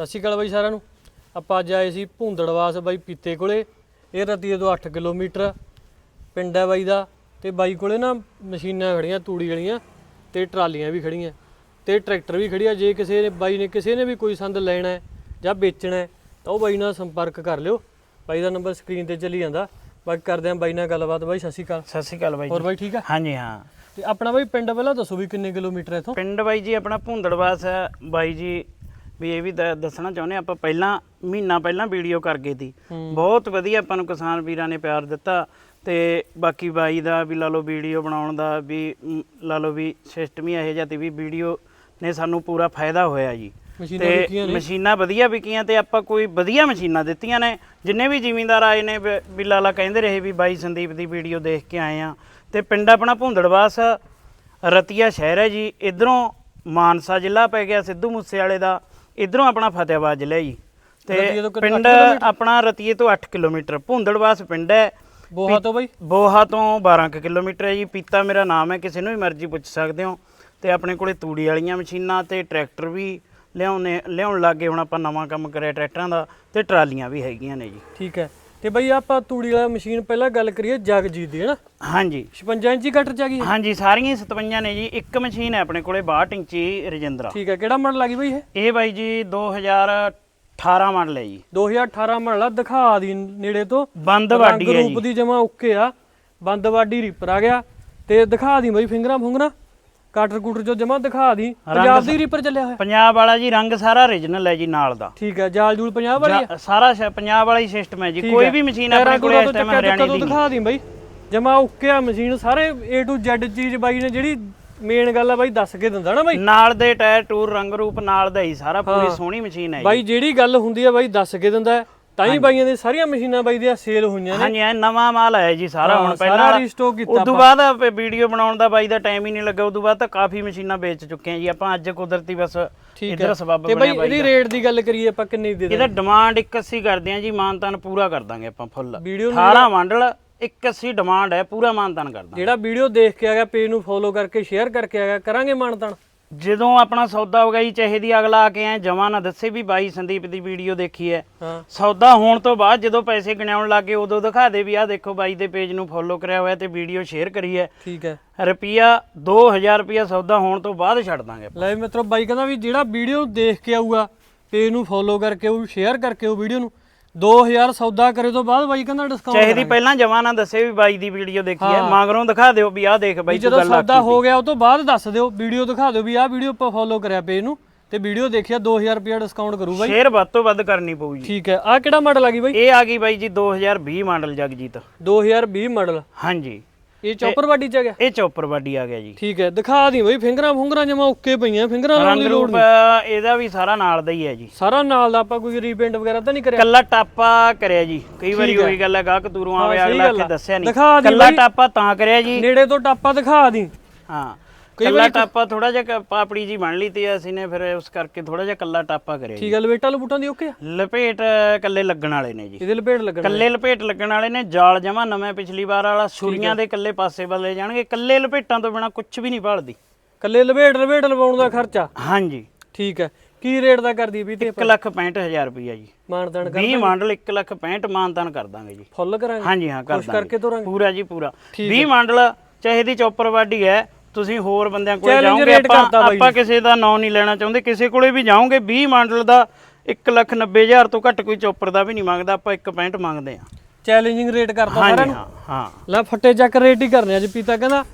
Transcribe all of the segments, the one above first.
ਸਤਿ ਸ਼੍ਰੀ ਅਕਾਲ ਬਾਈ ਸਾਰਿਆਂ ਨੂੰ। ਆਪਾਂ ਅੱਜ ਆਏ ਸੀ ਭੁੰਦੜਵਾਸ ਬਾਈ ਪੀਤੇ ਕੋਲੇ। ਇਹ ਰਤੀਏ ਤੋਂ 8 ਕਿਲੋਮੀਟਰ ਪਿੰਡ ਹੈ ਬਾਈ ਦਾ ਤੇ ਬਾਈ ਕੋਲੇ ਨਾ ਮਸ਼ੀਨਾਂ ਖੜੀਆਂ ਤੂੜੀ ਵਾਲੀਆਂ ਤੇ ਟਰਾਲੀਆਂ ਵੀ ਖੜੀਆਂ। ਤੇ ਟਰੈਕਟਰ ਵੀ ਖੜੀਆ ਜੇ ਕਿਸੇ ਨੇ ਬਾਈ ਨੇ ਕਿਸੇ ਨੇ ਵੀ ਕੋਈ ਸੰਦ ਲੈਣਾ ਹੈ ਜਾਂ ਵੇਚਣਾ ਹੈ ਤਾਂ ਉਹ ਬਾਈ ਨਾਲ ਸੰਪਰਕ ਕਰ ਲਿਓ। ਬਾਈ ਦਾ ਨੰਬਰ ਸਕਰੀਨ ਤੇ ਚੱਲੀ ਜਾਂਦਾ। ਬਾਕੀ ਕਰਦੇ ਆਂ ਬਾਈ ਨਾਲ ਗੱਲਬਾਤ। ਬਾਈ ਸਤਿ ਸ਼੍ਰੀ ਅਕਾਲ। ਸਤਿ ਸ਼੍ਰੀ ਅਕਾਲ ਬਾਈ ਹੋਰ ਬਾਈ ਠੀਕ ਆ? ਹਾਂਜੀ ਹਾਂ। ਤੇ ਆਪਣਾ ਬਾਈ ਪਿੰਡ ਪਹਿਲਾਂ ਦੱਸੋ ਵੀ ਕਿੰਨੇ ਕਿਲੋਮੀਟਰ ਹੈ ਇਥੋਂ? ਪਿੰਡ ਬਾਈ ਜੀ ਆਪਣਾ ਭੁੰਦੜਵਾਸ ਹੈ। ਬਾਈ ਜੀ ਵੀ ਇਹ ਵੀ ਦ- ਦੱਸਣਾ ਚਾਹੁੰਦੇ ਆਪਾਂ ਪਹਿਲਾਂ ਮਹੀਨਾ ਪਹਿਲਾਂ ਵੀਡੀਓ ਕਰ ਗਏ ਸੀ। ਹੂੰ। ਬਹੁਤ ਵਧੀਆ ਆਪਾਂ ਨੂੰ ਕਿਸਾਨ ਵੀਰਾਂ ਨੇ ਪਿਆਰ ਦਿੱਤਾ ਤੇ ਬਾਕੀ ਬਾਈ ਦਾ ਵੀ ਲਾ ਲਓ ਵੀਡੀਓ ਬਣਾਉਣ ਦਾ ਵੀ ਮ, ਲਾ ਲਓ ਵੀ ਸਿਸਟਮ ਹੀ ਇਹੋ ਜਿਹਾ ਤੇ ਵੀ ਵੀਡੀਓ ਨੇ ਸਾਨੂੰ ਪੂਰਾ ਫਾਇਦਾ ਹੋਇਆ ਜੀ। ਮਸ਼ੀਨਾਂ ਤੇ ਵਿਕੀਆਂ ਨੇ। ਮਸ਼ੀਨਾਂ ਵਧੀਆ ਵਿਕੀਆਂ ਤੇ ਆਪਾਂ ਕੋਈ ਵਧੀਆ ਮਸ਼ੀਨਾਂ ਦਿੱਤੀਆਂ ਨੇ। ਜਿੰਨੇ ਵੀ ਜ਼ਿਮੀਂਦਾਰ ਆਏ ਨੇ ਵੀ- ਵੀ ਲਾਲਾ ਕਹਿੰਦੇ ਰਹੇ ਵੀ ਬਾਈ ਸੰਦੀਪ ਦੀ ਵੀਡੀਓ ਦੇਖ ਕੇ ਆਏ ਆ ਤੇ ਪਿੰਡ ਆਪਣਾ ਭੁੰਦੜਵਾਸ ਰਤੀਆ ਸ਼ਹਿਰ ਹੈ ਜੀ। ਇਧਰੋਂ ਮਾਨਸਾ ਜ਼ਿਲ੍ਹਾ ਪੈ ਗਿਆ ਸਿੱਧੂ ਮੂਸੇ ਵਾਲੇ ਦਾ। ਇਧਰੋਂ ਆਪਣਾ ਫਤਿਆਬਾਦ ਜ਼ਿਲ੍ਹਾ ਜੀ। ਰਤੀਏ ਤੇ ਤੋਂ ਕਿੰਨਾ- ਪਿੰਡ? ਆਪਣਾ ਰਤੀਏ ਤੋਂ 8 ਕਿਲੋਮੀਟਰ। ਭੁੰਦੜਵਾਸ ਪਿੰਡ ਹੈ। ਬੋਹਾ ਤੋਂ ਬਾਈ? ਬੋਹਾ ਤੋਂ 12 ਕੁ ਕਿਲੋਮੀਟਰ ਹੈ ਜੀ। ਪੀਤਾ ਮੇਰਾ ਨਾਮ ਹੈ ਕਿਸੇ ਨੂੰ ਵੀ ਮਰਜ਼ੀ ਪੁੱਛ ਸਕਦੇ ਹੋ। ਤੇ ਆਪਣੇ ਕੋਲੇ ਤੂੜੀ ਵਾਲੀਆਂ ਮਸ਼ੀਨਾਂ ਤੇ ਟਰੈਕਟਰ ਵੀ ਲਿਆਉਣੇ ਲਿਆਉਣ ਲੱਗੇ ਹੁਣ ਆਪਾਂ ਨਵਾਂ ਕੰਮ ਕਰਿਆ ਟਰੈਕਟਰਾਂ ਦਾ ਤੇ ਟਰਾਲੀਆਂ ਵੀ ਹੈਗੀਆਂ ਨੇ ਜੀ। ਠੀਕ ਹੈ। ਤੇ ਬਈ ਆਪਾਂ ਤੂੜੀ ਵਾਲਾ ਮਸ਼ੀਨ ਪਹਿਲਾਂ ਗੱਲ ਕਰੀਏ ਜਗਜੀਤ ਦੀ ਹੈ ਨਾ? ਹਾਂਜੀ। 56 ਇੰਚੀ ਕਟਰ ਚ ਆ ਗਈ? ਹਾਂਜੀ ਸਾਰੀਆਂ ਹੀ 57 ਨੇ ਜੀ ਇੱਕ ਮਸ਼ੀਨ ਹੈ ਆਪਣੇ ਕੋਲੇ 62 ਇੰਚੀ ਰਜਿੰਦਰਾ। ਠੀਕ ਹੈ ਕਿਹੜਾ ਮਾਡਲ ਆ ਗਈ ਬਈ ਇਹ? ਇਹ ਬਾਈ ਜੀ 2018 ਮਾਡਲ ਹੈ ਜੀ। 2018 ਮਾਡਲ ਆ ਦਿਖਾ ਦੀ ਨੇੜੇ ਤੋਂ। ਬੰਦ ਵਾਡੀ ਹੈ ਰੂਪ ਦੀ ਜਮਾ ਓਕੇ ਆ। ਬੰਦ ਵਾਡੀ ਰੀਪਰ ਆ ਗਿਆ। ਤੇ ਦਿਖਾ ਦੀ ਬਈ ਫਿੰਗਰਾਂ ਫੁੰਗਰਾਂ। ਕਟਰ ਕੁਟਰ ਜੋ ਜਮਾ ਦਿਖਾ ਦੀ ਪੰਜਾਬ ਦੀ ਰੀਪਰ ਚੱਲਿਆ ਹੋਇਆ। ਪੰਜਾਬ ਵਾਲਾ ਜੀ ਰੰਗ ਸਾਰਾ origignal ਹੈ ਜੀ ਨਾਲ ਦਾ। ਠੀਕ ਹੈ ਜਾਲ ਜੂਲ ਪੰਜਾਬ ਵਾਲੀ ਸਾਰਾ ਪੰਜਾਬ ਵਾਲਾ ਹੀ ਸਿਸਟਮ ਹੈ ਜੀ। ਕੋਈ। ਵੀ ਮਸ਼ੀਨ ਆਪਣੇ ਕੋਲੇ ਇਸ ਟਾਈਮ ਹਰਿਆਣੇ ਦੀ ਦਿਖਾ ਦੀ ਬਈ। ਜਮਾ ਓਕੇ ਆ ਮਸ਼ੀਨ ਸਾਰੇ A to Z ਚੀਜ਼ ਬਾਈ ਨੇ ਜਿਹੜੀ ਮੇਨ ਗੱਲ ਆ ਬਾਈ ਦੱਸ ਕੇ ਦਿੰਦਾ ਨਾ ਬਾਈ। ਨਾਲ ਦੇ ਟਾਇਰ ਟੂਰ ਰੰਗ ਰੂਪ ਨਾਲ ਦਾ ਹੀ ਸਾਰਾ ਪੂਰੀ ਸੋਹਣੀ ਮਸ਼ੀਨ ਹੈ ਜੀ। ਬਾਈ ਜਿਹੜੀ ਗੱਲ ਹੁੰਦੀ ਆ ਬਾਈ ਦੱਸ ਕੇ ਦਿੰਦਾ ਹੈ। ਤਾਂ ਹੀ ਬਾਈਆਂ ਦੇ ਸਾਰੀਆਂ ਮਸ਼ੀਨਾਂ ਬਾਈ ਦੀਆਂ ਸੇਲ ਹੋਈਆਂ ਨੇ। ਹਾਂਜੀ ਇਹ ਨਵਾਂ ਮਾਲ ਆਇਆ ਜੀ ਸਾਰਾ ਹਾਂ, ਹੁਣ ਸਾਰਾ ਪਹਿਲਾਂ restock ਕੀਤਾ ਉਦੋਂ ਬਾਅਦ ਵੀਡੀਓ ਬਣਾਉਣ ਦਾ ਬਾਈ ਦਾ ਟਾਈਮ ਹੀ ਨਹੀਂ ਲੱਗਾ ਉਦੋਂ ਬਾਅਦ ਤਾਂ ਕਾਫੀ ਮਸ਼ੀਨਾਂ ਵੇਚ ਚੁੱਕੇ ਆ ਜੀ ਆਪਾਂ ਅੱਜ ਕੁਦਰਤੀ ਬਸ ਠੀਕ ਇਧਰ ਹੈ ਸਬੱਬ ਤੇ ਬਾਈ ਬਣਿਆ ਬਾਈ ਇਹਦੀ ਰੇਟ ਦੀ ਗੱਲ ਕਰੀਏ ਆਪਾਂ ਕਿੰਨੀ ਦੇ ਇਹਦਾ ਡਿਮਾਂਡ 81 ਕਰਦੇ ਆ ਜੀ ਮਾਨਤਾਨ ਪੂਰਾ ਕਰ ਦਾਂਗੇ ਆਪਾਂ ਫੁੱਲ ਵੀਡੀਓ 18 ਮੰਡਲ 81 ਡਿਮਾਂਡ ਹੈ ਪੂਰਾ ਮਾਨਤਾਨ ਕਰ ਦਾਂਗੇ। ਜਿਹੜਾ ਵੀਡੀਓ ਦੇਖ ਕੇ ਆਗਾ ਪੇਜ ਨੂੰ ਫੋਲੋ ਕਰਕੇ ਸ਼ੇਅਰ ਕਰਕੇ ਆਗਾ ਕਰਾਂਗੇ ਮਾਨਤਾਨ? ਜਦੋਂ ਆਪਣਾ ਸੌਦਾ ਹੋ ਗਿਆ ਜੀ ਚਾਹੇ ਦੀ ਅਗਲਾ ਆ ਕੇ ਐ ਜਮਾ ਨਾ ਦੱਸੇ ਵੀ ਬਾਈ ਸੰਦੀਪ ਦੀ ਵੀਡੀਓ ਦੇਖੀ ਹਾਂ। ਸੌਦਾ ਹੋਣ ਤੋਂ ਬਾਅਦ ਜਦੋਂ ਪੈਸੇ ਗਿਣਾਉਣ ਲੱਗੇ ਉਦੋਂ ਦਿਖਾ ਦੇ ਵੀ ਆਹ ਦੇਖੋ ਬਾਈ ਦੇ ਪੇਜ ਨੂੰ ਫੋਲੋ ਕਰਿਆ ਹੋਇਆ ਤੇ ਵੀਡੀਓ ਸ਼ੇਅਰ ਕਰੀ ਹੈ ਠੀਕ ਹੈ ਰੁਪਿਆ 2000 ਰੁਪਿਆ ਸੌਦਾ ਹੋਣ ਤੋਂ ਬਾਅਦ ਛੱਡ ਦਾਂਗੇ। ਲੈ ਮਿੱਤਰੋ ਬਾਈ ਕਹਿੰਦਾ ਵੀ ਜਿਹੜਾ ਵੀਡੀਓ ਦੇਖ ਕੇ ਆਊਗਾ ਪੇਜ ਨੂੰ ਫੋਲੋ ਕਰਕੇ ਉਹ ਸ਼ੇਅਰ ਕਰਕੇ ਉਹ ਵੀਡੀਓ ਨੂੰ 2000 ਸੌਦਾ ਕਰੇ ਤੋਂ ਬਾਅਦ ਬਾਈ ਕਹਿੰਦਾ ਡਿਸਕਾਊਂਟ ਚਾਹੇ ਦੀ ਪਹਿਲਾਂ ਜਮਾ ਨਾ ਦੱਸੇ ਵੀ ਬਾਈ ਦੀ ਵੀਡੀਓ ਦੇਖੀ ਹੈ। ਮਗਰੋਂ ਦਿਖਾ ਦਿਓ ਵੀ ਆਹ ਦੇਖ ਬਾਈ ਤੂੰ ਜਦੋਂ ਗੱਲ ਸੌਦਾ ਹੋ ਗਿਆ ਉਹ ਤੋਂ ਬਾਅਦ ਦੱਸ ਦਿਓ ਵੀਡੀਓ ਦਿਖਾ ਦਿਓ ਵੀ ਆਹ ਵੀਡੀਓ ਆਪਾਂ ਫੋਲੋ ਕਰਿਆ ਪੇਜ ਨੂੰ ਤੇ ਵੀਡੀਓ ਦੇਖਿਆ 2000 ਰੁਪਏ ਡਿਸਕਾਊਂਟ ਕਰੂ ਬਾਈ। ਸ਼ੇਅਰ ਵੱਧ ਤੋਂ ਵੱਧ ਕਰਨੀ ਪਊ ਜੀ ਠੀਕ ਹੈ ਆਹ ਕਿਹੜਾ ਮਾਡਲ ਆ ਗਈ ਬਾਈ? ਇਹ ਆ ਗਈ ਬਾਈ ਜੀ 2020 ਮਾਡਲ ਜਗਜੀਤ। 2020 ਮਾਡਲ ਹਾਂਜੀ। ਇਹ ਚੌਪਰ ਵਾਡੀ ਚ ਆ ਗਿਆ? ਇਹ ਚੌਪਰ ਵਾਡੀ ਆ ਗਿਆ ਜੀ। ਠੀਕ ਹੈ ਦਿਖਾ ਦੀ ਬਾਈ ਫਿੰਗਰਾਂ ਫੁੰਗਰਾਂ ਜਮਾ ਓਕੇ ਪਈਆਂ ਫਿੰਗਰਾਂ ਰੰਗ ਦੀ ਲੋੜ ਨਹੀਂ। ਇਹਦਾ ਵੀ ਸਾਰਾ ਨਾਲ ਦਾ ਹੀ ਹੈ ਜੀ। ਸਾਰਾ ਨਾਲ ਦਾ ਆਪਾਂ ਕੋਈ ਰੀਪੇਂਟ ਵਗੈਰਾ ਤਾਂ ਨਹੀਂ ਕਰਿਆ? ਕੱਲਾ ਟਾਪਾ ਕਰਿਆ ਜੀ। ਕਈ ਵਾਰੀ ਉਹੀ ਗੱਲ ਹੈ ਗਾਹਕ ਦੂਰੋਂ ਆਵੇ ਅਗਲਾ ਕੇ। ਦੱਸਿਆ ਨਹੀਂ। ਕੱਲਾ। ਟਾਪਾ ਤਾਂ ਕਰਿਆ ਜੀ। ਨੇੜੇ ਤੋਂ ਟਾਪਾ ਦਿਖਾ ਦੀ ਹਾਂ। ਕੱਲਾ ਟਾਪਾ ਥੋੜਾ ਜਿਹਾ ਕ- ਪਾਪੜੀ ਜੀ ਬਣ ਲਈ ਤੇ ਅਸੀਂ ਨੇ ਫਿਰ ਉਸ ਕਰਕੇ ਥੋੜਾ ਜਿਹਾ ਕੱਲਾ ਟਾਪਾ ਕਰਿਆ ਜੀ। ਠੀਕ ਹੈ ਲਵੇਟਾਂ ਲਬੂਟਾਂ ਦੀ ਓਕੇ ਆ? ਲਪੇਟ ਕੱਲੇ ਲੱਗਣ ਵਾਲੇ ਨੇ ਜੀ। ਇਹਦੇ ਲਪੇਟ ਲੱਗਣ ਕੱਲੇ ਲਪੇਟ ਲੱਗਣ ਵਾਲੇ ਨੇ ਜਾਲ ਜਮਾ ਨਵੇਂ ਪਿਛਲੀ ਵਾਰ ਵਾਲਾ ਛੁਰੀਆਂ ਦੇ ਕੱਲੇ ਪਾਸੇ ਬਦਲੇ ਜਾਣਗੇ। ਕੱਲੇ ਲਪੇਟਾਂ ਤੋਂ ਬਿਨਾ ਕੁਝ ਵੀ ਨਹੀਂ ਭਾਲਦੀ। ਕੱਲੇ ਲਵੇਟ ਲਵੇਟ ਲਵਾਉਣ ਦਾ ਖਰਚਾ? ਹਾਂਜੀ। ਠੀਕ ਹੈ ਕੀ ਰੇਟ ਦਾ ਕਰਦੀ ਵੀ ਤੇ 1 ਲੱਖ 65000 ਰੁਪਈਆ ਜੀ। ਮਾਨਦਾਨ ਕਰ 20 ਮਾਡਲ 1 ਲੱਖ 65 ਮਾਨਤਾਨ ਕਰ ਦਾਂਗੇ ਜੀ। ਫੁੱਲ ਕਰਾਂਗੇ? ਹਾਂਜੀ ਹਾਂ ਕਰ ਕਰਕੇ ਤੋਰਾਂਗੇ। ਪੂਰਾ ਜੀ ਪੂਰਾ। 20 ਮਾਡਲ ਚਾਹੇ ਦੀ ਚੌਪਰ ਵਾਡੀ ਹੈ ਤੁਸੀਂ ਹੋਰ ਬੰਦਿਆਂ ਕੋਲ Challenge ਜਾਓਗੇ rate ਆਪਾਂ ਬਾਈ ਆਪਾਂ ਕਿਸੇ ਦਾ ਨਾਂ ਨਹੀਂ ਲੈਣਾ ਚਾਹੁੰਦੇ ਕਿਸੇ ਕੋਲੇ ਵੀ ਜਾਓਗੇ 20 ਮਾਡਲ ਦਾ 1 ਲੱਖ 90000 ਤੋਂ ਘੱਟ ਕੋਈ ਚੌਪਰ ਦਾ ਵੀ ਨਹੀਂ ਮੰਗਦਾ ਆਪਾਂ 1.65 ਮੰਗਦੇ ਆ ਚੈਲੰਜਿੰਗ ਰੇਟ ਕਰਤਾ ਸਾਰਿਆਂ ਹਾਂਜੀ ਨੂੰ? ਹਾਂ ਹਾਂ। ਲੈ ਫੱਟੇ ਚੱਕ ਰੇਟ ਹੀ ਕਰਨੇ ਅੱਜ ਪੀਤਾ ਕਹਿੰਦਾ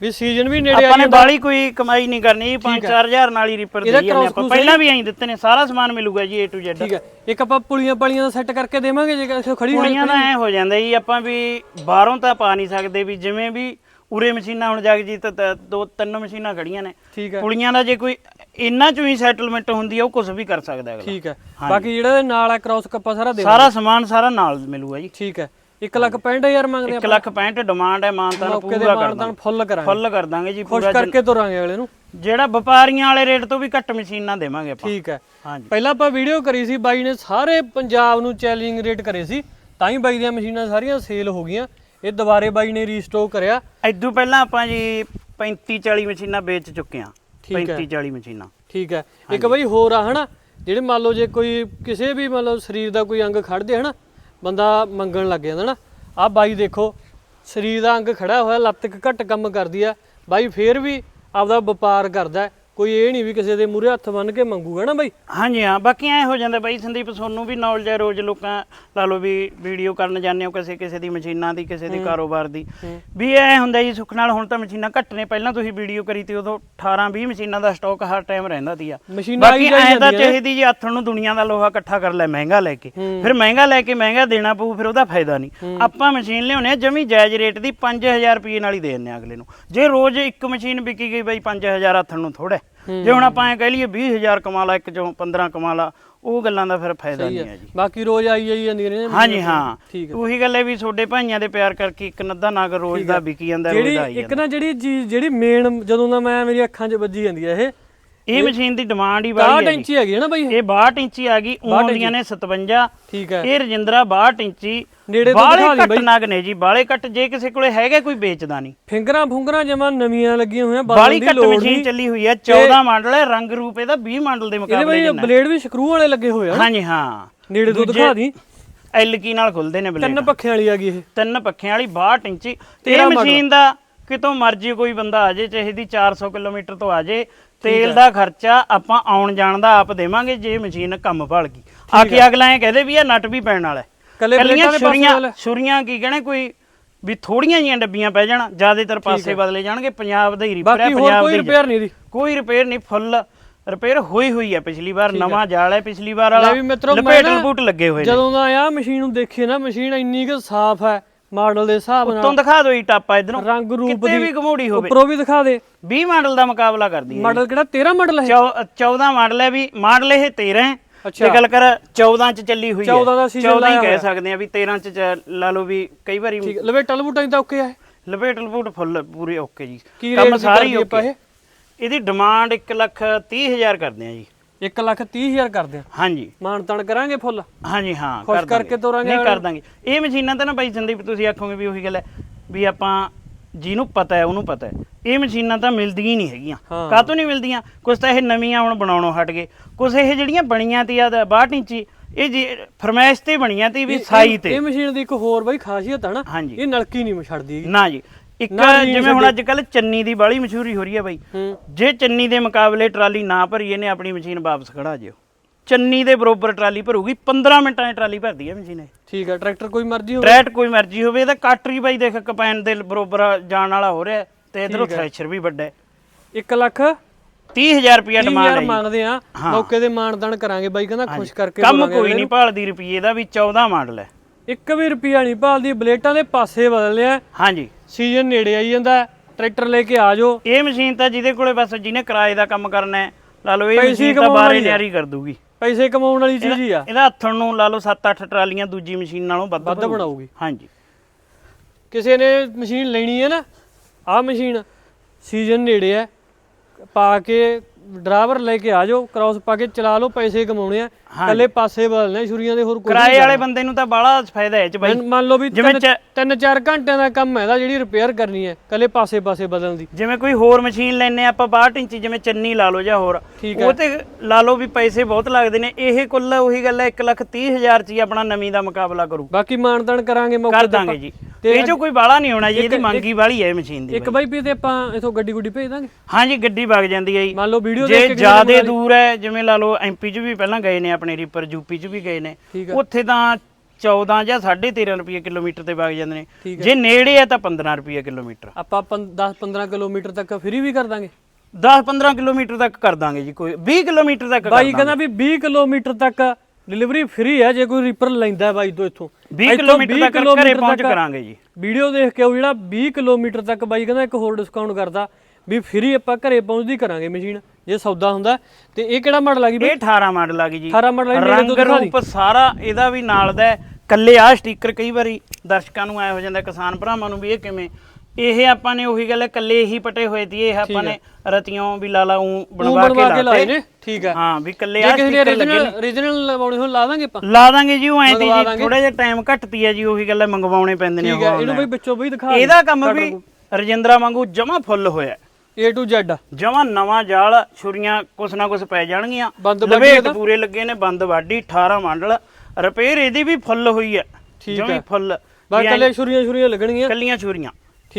ਵੀ ਸੀਜ਼ਨ ਵੀ ਨੇੜੇ ਆ ਆਪਾਂ ਨੇ ਬਾਲੀ ਕੋਈ ਕਮਾਈ ਨਹੀਂ ਕਰਨੀ 5-4000 ਨਾਲ ਹੀ ਰਿਪਰ ਇਹਦਾ ਦੇਈ ਜਾਂਦੇ cross ਆਪਾਂ। ਪਹਿਲਾਂ ਵੀ ਐਂ ਦਿੱਤੇ ਨੇ ਸਾਰਾ ਸਮਾਨ ਮਿਲੂਗਾ ਜੀ A to Z ਠੀਕ ਹੈ। ਇੱਕ ਆਪਾਂ ਪੁਲੀਆਂ ਪਲੀਆਂ ਦਾ ਸੈੱਟ ਕਰਕੇ ਦੇਵਾਂਗੇ ਜੇ ਕਿਸੇ ਖੜੀ ਹੋਈ ਕੁੜੀਆਂ ਦਾ ਐ ਹੋ ਜਾਂਦਾ ਜੀ ਆਪਾਂ ਵੀ ਬਾਹਰੋਂ ਤਾਂ ਪਾ ਨਹੀਂ ਸਕਦੇ ਵੀ ਜਿਵੇਂ ਵੀ ਉਰੇ ਮਸ਼ੀਨਾਂ ਹੁਣ ਜਗਜੀਤ ਤਾਂ ਦੋ ਤਿੰਨ ਮਸ਼ੀਨਾਂ ਖੜੀਆਂ ਨੇ। ਠੀਕ ਹੈ। ਕੁੜੀਆਂ ਦਾ ਜੇ ਕੋਈ ਇੰਨਾ ਚੋਂ ਹੀ ਸੈਟਲਮੈਂਟ ਹੁੰਦੀ ਆ ਉਹ ਕੁਝ ਵੀ ਕਰ ਸਕਦਾ ਅਗਲਾ। ਠੀਕ ਹੈ। ਬਾਕੀ ਜਿਹੜਾ ਇਹਦੇ ਨਾਲ ਆ ਕ੍ਰਾਸ ਕੱਪਾ ਸਾਰਾ ਦੇ ਸਾਰਾ ਸਮਾਨ ਸਾਰਾ ਨਾਲ ਮਿਲੂਗਾ ਜੀ। ਠੀਕ ਹੈ। 1 ਲੱਖ 65000 ਮੰਗਦੇ 1 ਲੱਖ 65 ਡਿਮਾਂਡ ਹੈ ਮਾਨਤਾਨ ਮੌਕੇ ਦੇ ਪੂਰਾ ਕਰ ਮਾਨਦਾਨ ਦਾਂਗੇ ਫੁੱਲ ਕਰਾਂਗੇ। ਫੁੱਲ ਕਰ ਦਾਂਗੇ ਜੀ ਖੁਸ਼ ਪੂਰਾ ਕਰਕੇ ਤੋਰਾਂਗੇ ਅਗਲੇ ਨੂੰ। ਜਿਹੜਾ ਵਪਾਰੀਆਂ ਵਾਲੇ ਰੇਟ ਤੋਂ ਵੀ ਘੱਟ ਮਸ਼ੀਨਾਂ ਦੇਵਾਂਗੇ ਆਪਾਂ। ਠੀਕ ਹੈ। ਹਾਂਜੀ। ਪਹਿਲਾਂ ਆਪਾਂ ਵੀਡੀਓ ਕਰੀ ਸੀ ਬਾਈ ਨੇ ਸਾਰੇ ਪੰਜਾਬ ਨੂੰ ਚੈਲੰਜਿੰਗ ਰੇਟ ਕਰੇ ਸੀ ਤਾਂ ਹੀ ਬਾਈ ਦੀਆਂ ਮਸ਼ੀਨਾਂ ਸਾਰੀਆਂ ਸੇਲ ਹੋ ਗਈਆਂ। ਇਹ ਦੁਬਾਰੇ ਬਾਈ ਨੇ ਰੀਸਟੋਕ ਕਰਿਆ। ਇਦੋਂ ਪਹਿਲਾਂ ਆਪਾਂ ਜੀ 35 40 ਮਸ਼ੀਨਾਂ ਵੇਚ ਚੁੱਕੇ ਆ ਠੀਕ ਹੈ। 35 40 ਮਸ਼ੀਨਾਂ। ਠੀਕ ਹੈ। ਇੱਕ ਬਾਈ ਹੋਰ ਆ ਹਨਾ? ਜਿਹੜੇ ਮੰਨ ਲਓ ਜੇ ਕੋਈ ਕਿਸੇ ਵੀ ਮੰਨ ਲਓ ਸਰੀਰ ਦਾ ਕੋਈ ਅੰਗ ਖੜਦੇ ਹਨਾ? ਬੰਦਾ ਮੰਗਣ ਲੱਗ ਜਾਂਦਾ ਨਾ ਆਹ ਬਾਈ ਦੇਖੋ ਸਰੀਰ ਦਾ ਅੰਗ ਖੜਾ ਹੋਇਆ ਲੱਤ ਇੱਕ ਘੱਟ ਕੰਮ ਕਰਦੀ ਆ ਬਾਈ ਫੇਰ ਵੀ ਆਪਦਾ ਵਪਾਰ ਕਰਦਾ ਹੈ। ਕੋਈ ਇਹ ਨਹੀਂ ਵੀ ਕਿਸੇ ਦੇ ਮੂਹਰੇ ਹੱਥ ਬੰਨ ਕੇ ਮੰਗੂਗਾ ਨਾ ਬਾਈ? ਹਾਂਜੀ ਹਾਂ ਬਾਕੀ ਐ ਹੋ ਜਾਂਦਾ ਬਾਈ ਸੰਦੀਪ ਤੁਹਾਨੂੰ ਵੀ ਨੌਲੇਜ ਹੈ ਰੋਜ਼ ਲੋਕਾਂ ਲਾ ਲਓ ਵੀ ਵੀਡੀਓ ਕਰਨ ਜਾਂਦੇ ਹੋ ਕਿਸੇ ਕਿਸੇ ਦੀ ਮਸ਼ੀਨਾਂ ਦੀ ਕਿਸੇ ਦੀ ਕਾਰੋਬਾਰ ਦੀ। ਵੀ ਐ ਹੁੰਦਾ ਜੀ ਸੁੱਖ ਨਾਲ ਹੁਣ ਤਾਂ ਮਸ਼ੀਨਾਂ ਘੱਟ ਨੇ ਪਹਿਲਾਂ ਤੁਸੀਂ ਵੀਡੀਓ ਕਰੀ ਤੇ ਉਦੋਂ 18 20 ਮਸ਼ੀਨਾਂ ਦਾ ਸਟਾਕ ਹਰ ਟਾਈਮ ਰਹਿੰਦਾ ਸੀਗਾ। ਬਾਕੀ ਐ ਤਾਂ। ਚਾਹੀਦੀ ਜੀ ਹੱਥ ਨੂੰ ਦੁਨੀਆ ਦਾ ਲੋਹਾ ਇਕੱਠਾ ਕਰ ਲੈ ਮਹਿੰਗਾ ਲੈ ਕੇ। ਫਿਰ ਮਹਿੰਗਾ ਲੈ ਕੇ ਮਹਿੰਗਾ ਦੇਣਾ ਪਊ ਫਿਰ ਉਹਦਾ ਫਾਇਦਾ ਨਹੀਂ। ਆਪਾਂ ਮਸ਼ੀਨ ਲਿਆਉਣੇ ਆ ਜਮੀ ਜਾਇਜ਼ ਰੇਟ ਦੀ 5000 ਰੁਪਏ ਨਾਲ ਹੀ ਦੇ ਆ ਅਗਲੇ ਨੂੰ। ਜੇ ਰੋਜ਼ ਇੱਕ ਮਸ਼ੀਨ ਵਿਕੀ ਗਈ ਬਾਈ 5000 ਹੱਥ ਨੂੰ ਥੋੜਾ ਜੇ ਹੁਣ ਆਪਾਂ ਐ ਕਹਿ ਲਈਏ 20000 ਕਮਾ ਲਾ ਇੱਕ ਚੋਂ 15 ਕਮਾ ਲਾ ਉਹ ਗੱਲਾਂ ਦਾ ਫਿਰ ਫਾਇਦਾ ਨਹੀਂ ਹੈ ਜੀ। ਬਾਕੀ ਰੋਜ਼ ਆਈ ਜਾਈ ਜਾਂਦੀਆਂ ਨੇ ਹਾਂਜੀ ਹਾਂ। ਹੈ ਉਹੀ ਗੱਲ ਹੈ ਵੀ ਤੁਹਾਡੇ ਭਾਈਆਂ ਦੇ ਪਿਆਰ ਕਰਕੇ ਇੱਕ ਨੱਦਾ ਨਗ ਰੋਜ਼ ਦਾ ਵਿਕੀ ਜਾਂਦਾ ਰੋਜ਼ ਦਾ ਆਈ ਜਿਹੜੀ ਇੱਕ ਜਾਂਦਾ। ਨਾ ਜਿਹੜੀ ਜਿਹੜੀ ਮੇਨ ਜਦੋਂ ਦਾ ਮੈਂ ਮੇਰੀ ਅੱਖਾਂ 'ਚ ਵੱਜੀ ਜਾਂਦੀ ਆ ਇਹ ਇਹ ਮਸ਼ੀਨ ਦੀ ਡਿਮਾਂਡ ਹੀ 60 ਵਾਲੀ ਹੈ ਜੀ ਇੰਚੀ ਹੈਗੀ ਹੈ ਨਾ ਬਾਈ ਇਹ? ਇਹ 62 ਇੰਚੀ ਆ ਗਈ ਆਉਂਦੀਆਂ ਨੇ 57 ਠੀਕ ਹੈ। ਇਹ ਰਜਿੰਦਰਾ 62 ਇੰਚੀ। ਨੇੜੇ ਤੋਂ ਦਿਖਾ ਲਈ ਬਾਈ। ਨਗ ਨੇ ਜੀ ਬਾਲੇ ਕੱਟ ਜੇ ਕਿਸੇ ਕੋਲੇ ਹੈਗਾ ਕੋਈ ਵੇਚਦਾ ਨਹੀਂ। ਫਿੰਗਰਾਂ ਫੁੰਗਰਾਂ ਜਮਾਂ ਨਵੀਆਂ ਲੱਗੀਆਂ ਹੋਈਆਂ ਬਾਲੀ ਕੱਟ ਲੋੜ ਮਸ਼ੀਨ ਨਹੀਂ। ਚੱਲੀ ਹੋਈ ਹੈ 14 ਮਾਡਲ ਹੈ ਰੰਗ ਰੂਪ ਇਹਦਾ 20 ਮਾਡਲ ਦੇ ਇਹਦੇ ਮੁਕਾਬਲੇ ਹੈ। ਬਲੇਡ ਵੀ ਸਕਰੂ ਵਾਲੇ ਲੱਗੇ ਹੋਏ ਆ ਹਾਂਜੀ ਹਾਂ। ਨੇੜੇ ਤੋਂ ਦਿਖਾ ਦੀ। ਐਲ ਕੀ ਨਾਲ ਖੁੱਲਦੇ ਨੇ ਬਲੇਡ। ਤਿੰਨ ਪੱਖਿਆਂ ਵਾਲੀ ਆ ਗਈ ਇਹ। ਤਿੰਨ ਪੱਖਿਆਂ ਵਾਲੀ 62 ਇੰਚੀ। ਤੇ ਇਹ। ਮਸ਼ੀਨ ਦਾ ਕਿਤੋਂ ਮਰਜ਼ੀ ਕੋਈ ਬੰਦਾ ਆ ਜੇ ਚਾਹੇ ਦੀ 400 ਕਿਲੋਮੀਟਰ ਤੋਂ ਆ ਜੇ ਤੇਲ ਦਾ ਖਰਚਾ ਆਪਾਂ ਆਉਣ ਜਾਣ ਦਾ ਆਪ ਦੇਵਾਂਗੇ ਜੇ ਮਸ਼ੀਨ ਕੰਮ ਭਾਲ ਗਈ। ਆ ਕੇ ਅਗਲਾ ਐ ਕਹਦੇ ਵੀ ਇਹ ਨਟ ਵੀ ਪੈਣ ਵਾਲਾ ਕੱਲੀਆਂ ਪਲੇਟਾਂ ਦੇ ਪਾਸੇ ਛੁਰੀਆਂ? ਛੁਰੀਆਂ ਕੀ ਕਹਣੇ ਕੋਈ ਵੀ ਥੋੜੀਆਂ ਜੀਆਂ ਡੱਬੀਆਂ ਪੈ ਜਾਣ ਜ਼ਿਆਦਾਤਰ ਪਾਸੇ ਬਦਲੇ ਜਾਣਗੇ ਪੰਜਾਬ ਦਾ ਹੀ ਰਿਪੇਅਰ ਹੈ ਪੰਜਾਬ ਕੋਈ ਦੇ ਰਿਪੇਅਰ ਨਹੀਂ ਦੀ ਕੋਈ ਰਿਪੇਅਰ ਨਹੀਂ ਫੁੱਲ ਰਿਪੇਅਰ ਹੋਈ ਹੋਈ ਹੈ ਪਿਛਲੀ ਵਾਰ ਨਵਾਂ ਜਾਲ ਹੈ ਪਿਛਲੀ ਵਾਰ ਵਾਲਾ। ਵੀ ਮਿੱਤਰੋ ਮੈਂ ਲਪੇਟ ਨਾ ਲਪੂਟ ਲੱਗੇ ਹੋਏ ਨੇ। ਜਦੋਂ ਦਾ ਆ ਮਸ਼ੀਨ ਨੂੰ ਦੇਖੀ ਨਾ ਮਸ਼ੀਨ ਇੰਨੀ ਕੁ ਸਾਫ਼ ਹੈ ਮਾਡਲ ਦੇ ਹਿਸਾਬ ਨਾਲ ਦਿਖਾ ਦਿਓ ਜੀ ਟਾਪਾ ਇਧਰੋਂ। ਰੰਗ ਰੂਪ ਕਿਤੇ ਦੀ ਵੀ ਘਮੋੜੀ ਹੋਵੇ। ਉੱਪਰੋਂ ਵੀ ਦਿਖਾ ਦੇ। 20 ਮਾਡਲ ਦਾ ਮੁਕਾਬਲਾ ਕਰਦੀ ਹੈ ਮਾਡਲ ਕਿਹੜਾ? 13 ਮਾਡਲ ਹੈ ਚੌ- 14 ਮਾਡਲ ਹੈ ਵੀ ਮਾਡਲ ਇਹ 13 ਹੈ। ਅੱਛਾ। ਗੱਲ ਕਰ 14 ਚ ਚੱਲੀ ਹੋਈ ਹੈ। 14 ਦਾ season 14 ਹੀ ਕਹਿ। ਸਕਦੇ ਆ ਵੀ 13 ਚ ਲਾ ਲਓ ਵੀ ਕਈ ਵਾਰੀ ਠੀਕ ਲਵੇਟਾ ਲਵੂਟਾਂ ਤਾਂ ਓਕੇ ਆ ਇਹ। ਲਪੇਟ ਲਪੂਟ ਫੁੱਲ ਪੂਰੇ ਓਕੇ ਜੀ। ਕੰਮ ਸਾਰੇ ਆਪਾਂ ਓਕੇ ਇਹ? ਇਹਦੀ ਡਿਮਾਂਡ 1 ਲੱਖ 30 ਹਜ਼ਾਰ ਕਰਦੇ ਆ ਜੀ। 1 ਲੱਖ 30 ਹਜ਼ਾਰ ਕਰਦੇ ਆ। ਹਾਂਜੀ। ਮਾਨ ਤਾਨ ਕਰਾਂਗੇ ਫੁੱਲ? ਹਾਂਜੀ ਹਾਂ ਖੁਸ਼ ਕਰ। ਕਰਕੇ ਤੋਰਾਂਗੇ ਨਹੀਂ ਕਰ ਦਾਂਗੇ। ਇਹ ਮਸ਼ੀਨਾਂ ਤਾਂ ਨਾ ਬਾਈ ਸੰਦੀਪ ਤੁਸੀਂ ਆਖੋਗੇ ਵੀ ਉਹੀ ਗੱਲ ਹੈ ਵੀ ਆਪਾਂ ਜਿਹਨੂੰ ਪਤਾ ਹੈ ਉਹਨੂੰ ਪਤਾ ਹੈ। ਇਹ ਮਸ਼ੀਨਾਂ ਤਾਂ ਮਿਲਦੀਆਂ ਹੀ ਨਹੀਂ ਹੈਗੀਆਂ। ਕਾਹਤੋਂ ਨਹੀਂ ਮਿਲਦੀਆਂ? ਕੁਝ ਤਾਂ ਇਹ ਨਵੀਆਂ ਹੁਣ ਬਣਾਉਣੋਂ ਹਟ ਗਏ। ਕੁਝ ਇਹ ਜਿਹੜੀਆਂ ਬਣੀਆਂ ਤੀ ਆ 62 ਇੰਚੀ ਇਹ ਜੀ ਫਰਮਾਇਸ਼ ਤੇ ਬਣੀਆਂ ਤੀ ਵੀ ਸਾਈ ਤੇ। ਇਹ ਮਸ਼ੀਨ ਦੀ ਇੱਕ ਹੋਰ ਬਾਈ ਖਾਸੀਅਤ ਹੈ ਨਾ। ਇਹ ਨਲਕੀ ਨਹੀਂ ਛੱਡਦੀ। ਨਾ ਜੀ। ਇੱਕ ਜਿਵੇਂ ਹੁਣ ਅੱਜ ਕੱਲ ਚੰਨੀ ਦੀ ਬਾਲੀ ਮਸ਼ਹੂਰੀ ਹੋ ਰਹੀ ਹੈ ਬਾਈ। ਜੇ ਚੰਨੀ ਦੇ ਮੁਕਾਬਲੇ ਟਰਾਲੀ ਨਾ ਭਰੀ ਇਹਨੇ ਆਪਣੀ ਮਸ਼ੀਨ ਵਾਪਸ ਖੜਾ ਜਿਓ ਚੰਨੀ ਦੇ ਬਰੋਬਰ ਟਰਾਲੀ ਭਰੂਗੀ 15 ਮਿੰਟਾਂ 'ਚ ਟਰਾਲੀ ਭਰਦੀ ਹੈ ਮਸ਼ੀਨ ਇਹ। ਠੀਕ ਹੈ ਟਰੈਕਟਰ ਕੋਈ ਮਰਜ਼ੀ ਹੋਵੇ। ਟਰੈਟ ਕੋਈ ਮਰਜ਼ੀ ਹੋਵੇ ਇਹਦਾ ਕੱਟ ਹੀ ਬਾਈ ਦੇਖ ਕਪੈਨ ਦੇ ਬਰੋਬਰ ਜਾਣ ਵਾਲਾ ਹੋ ਰਿਹਾ ਤੇ ਇਧਰੋਂ ਥ੍ਰੈਸ਼ਰ ਵੀ ਵੱਡਾ ਹੈ। 1 ਲੱਖ 30000 ਰੁਪਿਆ 30 ਡਿਮਾਂਡ ਹੈ। ਮੰਗਦੇ ਆ ਮੌਕੇ ਦੇ ਮਾਨਦਾਨ ਕਰਾਂਗੇ ਬਾਈ ਕਹਿੰਦਾ ਖੁਸ਼ ਕਰਕੇ ਕੰਮ ਕੋਈ ਨਹੀਂ ਭਾਲਦੀ ਰੁਪਈਏ ਦਾ ਵੀ 14 ਮਾਡਲ ਹੈ। ਇੱਕ ਵੀ ਰੁਪਿਆ ਨਹੀਂ ਭਾਲਦੀ ਬਲੇਟਾਂ ਦੇ ਪਾਸੇ ਬਦਲਨੇ ਆ ਹਾਂਜੀ। ਸੀਜ਼ਨ ਨੇੜੇ ਆਈ ਜਾਂਦਾ ਟਰੈਕਟਰ ਲੈ ਕੇ ਆ ਜਾਓ। ਇਹ ਮਸ਼ੀਨ ਤਾਂ ਜਿਹਦੇ ਕੋਲੇ ਬਸ ਜਿਹਨੇ ਕਿਰਾਏ ਦਾ ਕੰਮ ਕਰਨਾ ਹੈ ਲਾ ਲਓ ਇਹ ਪੈਸੇ ਮਸ਼ੀਨ ਤਾਂ ਕਮਾਉਣ ਬਾਰੇ ਵਾਲੀ ਹੈ। ਨਿਆਰੀ ਕਰ ਦੂਗੀ। ਪੈਸੇ ਕਮਾਉਣ ਵਾਲੀ ਚੀਜ਼ ਹੀ ਆ। ਇਹਦਾ ਹੱਥਣ ਨੂੰ ਲਾ ਲਓ 7-8 ਟਰਾਲੀਆਂ ਦੂਜੀ ਮਸ਼ੀਨ ਨਾਲੋਂ ਵੱਧ ਵੱਧ। ਬਣਾਊਗੀ। ਹਾਂਜੀ। ਕਿਸੇ ਨੇ ਮਸ਼ੀਨ ਲੈਣੀ ਹੈ ਨਾ ਆਹ ਮਸ਼ੀਨ ਸੀਜ਼ਨ ਨੇੜੇ ਹੈ ਪਾ ਕੇ ਡਰਾਈਵਰ ਲੈ ਕੇ ਆ ਜਾਓ ਕ੍ਰਾਸ ਪਾ ਕੇ ਚਲਾ ਲਓ ਪੈਸੇ ਕਮਾਉਣੇ ਆ। ਕੱਲੇ ਪਾਸੇ ਬਦਲਨੇ ਆ, ਛੁਰੀਆਂ ਦੇ ਹੋਰ ਕੋਈ ਕਿਰਾਏ ਵਾਲੇ ਬੰਦੇ ਨੂੰ ਤਾਂ ਬਾਹਲਾ ਫਾਇਦਾ ਹੈ ਚ ਬਾਈ। ਮੰਨ- ਲਓ ਵੀ ਜਿਵੇਂ ਤਿੰਨ- ਚ- ਤਿੰਨ ਚਾਰ ਘੰਟਿਆਂ ਦਾ ਕੰਮ ਹੈ ਜਿਹੜੀ ਰਿਪੇਅਰ ਕਰਨੀ ਹੈ ਕੱਲੇ ਪਾਸੇ ਪਾਸੇ ਬਦਲਣ ਦੀ। ਜਿਵੇਂ ਕੋਈ ਹੋਰ ਮਸ਼ੀਨ ਲੈਨੇ ਆਪਾਂ 62 ਇੰਚੀ ਜਿਵੇਂ ਚੰਨੀ ਲਾ ਲਓ ਜਾਂ ਹੋਰ। ਉਹ ਤੇ ਲਾ ਲਓ ਵੀ ਪੈਸੇ ਬਹੁਤ ਲੱਗਦੇ ਨੇ। ਇਹ ਕੁੱਲ ਉਹੀ ਗੱਲ ਹੈ 1 ਲੱਖ 30 ਹਜ਼ਾਰ ਚ ਹੀ ਆਪਣਾ ਨਵੀਂ ਦਾ ਮੁਕਾਬਲਾ ਕਰੂ। ਬਾਕੀ ਮਾਨਦਾਨ ਕਰਾਂਗੇ ਮੌਕੇ ਕਰ ਤੇ ਦਾਂਗੇ ਜੀ। ਇਹ ਚੋਂ ਕੋਈ ਬਾਹਲਾ ਨਹੀਂ ਹੋਣਾ ਜੀ ਇਹਦੀ ਮੰਗੀ ਵਾਲੀ ਹੈ ਇਹ ਮਸ਼ੀਨ ਦੀ ਇੱਕ ਬਾਈ ਵੀ ਤੇ ਆਪਾਂ ਇਥੋਂ ਗੱਡੀ ਗੁੱਡੀ ਭੇਜ ਦਾਂਗੇ। ਹਾਂਜੀ ਗੱਡੀ ਵਗ ਜਾਂਦੀ ਹੈ ਜੀ। ਮੰਨ ਲਓ ਵੀਡੀਓ ਜੇ ਦੇਖ ਕੇ ਨੇ ਜ਼ਿਆਦੇ ਦੂਰ ਹੈ ਜਿਵੇਂ ਲਾ ਲਓ ਐਮਪੀ ਚ ਵੀ ਪਹਿਲਾਂ ਗਏ ਨੇ ਆਪਣੇ ਰੀਪਰ ਯੂਪੀ ਚ ਵੀ ਗਏ ਨੇ। ਉੱਥੇ ਤਾਂ 14 ਜਾਂ 13.5 ਰੁਪਏ ਕਿਲੋਮੀਟਰ ਤੇ ਵਗ ਜਾਂਦੇ ਨੇ। ਜੇ ਨੇੜੇ ਹੈ ਤਾਂ 15 ਰੁਪਏ ਕਿਲੋਮੀਟਰ। ਆਪਾਂ 10 15 ਕਿਲੋਮੀਟਰ ਤੱਕ ਫ੍ਰੀ ਵੀ ਕਰ ਦਾਂਗੇ। 10-15 ਕਿਲੋਮੀਟਰ ਤੱਕ ਕਰ ਦਾਂਗੇ ਜੀ ਕੋਈ 20 ਕਿਲੋਮੀਟਰ ਤੱਕ ਬਾਈ ਕਹਿੰਦਾ ਵੀ 20 ਕਿਲੋਮੀਟਰ ਤੱਕ ਡਿਲੀਵਰੀ ਫ੍ਰੀ ਹੈ ਜੇ ਕੋਈ ਰੀਪਰ ਲੈਂਦਾ ਹੈ ਬਾਈ ਤੋਂ ਇੱਥੋਂ। 20 ਇੱਥੋਂ ਕਿਲੋਮੀਟਰ 20 ਤੱਕ ਘਰੇ ਪਹੁੰਚ ਕਰਾਂਗੇ ਜੀ। ਵੀਡੀਓ ਦੇਖ ਕੇ ਉਹ ਜਿਹੜਾ 20 ਕਿਲੋਮੀਟਰ ਤੱਕ ਬਾਈ ਕਹਿੰਦਾ ਇੱਕ ਹੋਰ ਡਿਸਕਾਊਂਟ ਕਰਦਾ। ਵੀ ਫ੍ਰੀ ਆਪਾਂ ਘਰੇ ਪਹੁੰਚਦੀ ਕਰਾਂਗੇ ਮਸ਼ੀਨ ਜੇ ਸੌਦਾ ਹੁੰਦਾ। ਤੇ ਇਹ ਕਿਹੜਾ ਮਾਡਲ ਆ ਗਈ ਬਾਈ? ਇਹ 18 ਮਾਡਲ ਆ ਗਈ ਜੀ। 18 ਮਾਡਲ ਨੇੜੇ ਤੋਂ ਦਿਖਾ ਦੀ। ਸਾਰਾ ਇਹਦਾ ਵੀ ਨਾਲ ਦਾ। ਕੱਲੇ ਆ ਸਟicker ਕਈ ਵਾਰੀ ਦਰਸ਼ਕਾਂ ਨੂੰ ਆਇਆ ਹੋ ਜਾਂਦਾ ਕਿਸਾਨ ਭਰਾਵਾਂ ਨੂੰ ਵੀ ਇਹ ਕਿਵੇਂ ਇਹ ਆਪਾਂ ਨੇ ਉਹੀ ਗੱਲ ਹੈ ਕੱਲੇ ਹੀ ਪਟੇ ਹੋਏ ਸੀ ਇਹ ਆਪਾਂ ਨੇ ਰਤੀਆਂ ਵੀ ਲਾਲਾ ਉਹ ਉਹ ਬਣਵਾ ਕੇ ਲਾਏ ਲਾਤੇ ਨੇ ਠੀਕ ਹੈ। ਹਾਂ ਵੀ ਕੱਲੇ ਜੇ ਆ ਕਿਸੇ ਨੇ origignal origignal ਲਵਾਉਣੇ ਹੋਣ ਲਾ ਦਾਂਗੇ ਆਪਾਂ? ਲਾ ਦਾਂਗੇ ਜੀ ਉਹ ਐਂ ਤੀ ਜੀ। ਥੋੜਾ ਜਿਹਾ ਟਾਈਮ ਘੱਟਤੀ ਹੈ ਜੀ ਉਹੀ ਗੱਲ ਹੈ ਮੰਗਵਾਉਣੇ ਪੈਂਦੇ ਨੇ ਠੀਕ ਇਹਨੂੰ। ਬਈ ਵਿੱਚੋਂ ਬਈ ਦਿਖਾ ਇਹਦਾ ਕੰਮ ਵੀ ਰਜਿੰਦਰਾ ਵਾਂਗੂ ਜਮਾ ਫੁੱਲ ਹੋਇਆ A to Z ਜਮਾ ਨਵਾਂ ਜਾਲ ਛੁਰੀਆਂ ਕੁਛ ਨਾ ਕੁਛ ਪੈ ਜਾਣਗੀਆਂ। ਬੰਦ ਵਾਢੀ ਲਵੇਟ ਇਹਦਾ? ਪੂਰੇ ਲੱਗੇ ਨੇ ਬੰਦ ਵਾਢੀ 18 ਮੰਡਲ। ਰਿਪੇਅਰ ਇਹਦੀ ਵੀ ਫੁੱਲ ਹੋਈ ਹੈ। ਠੀਕ ਜਮੀ। ਫੁੱਲ। ਬਸ ਕੱਲੇ ਛੁਰੀਆਂ ਛੁਰੀਆਂ ਲੱਗਣਗੀਆਂ। ਕੱਲੀਆਂ ਛੁਰੀਆਂ।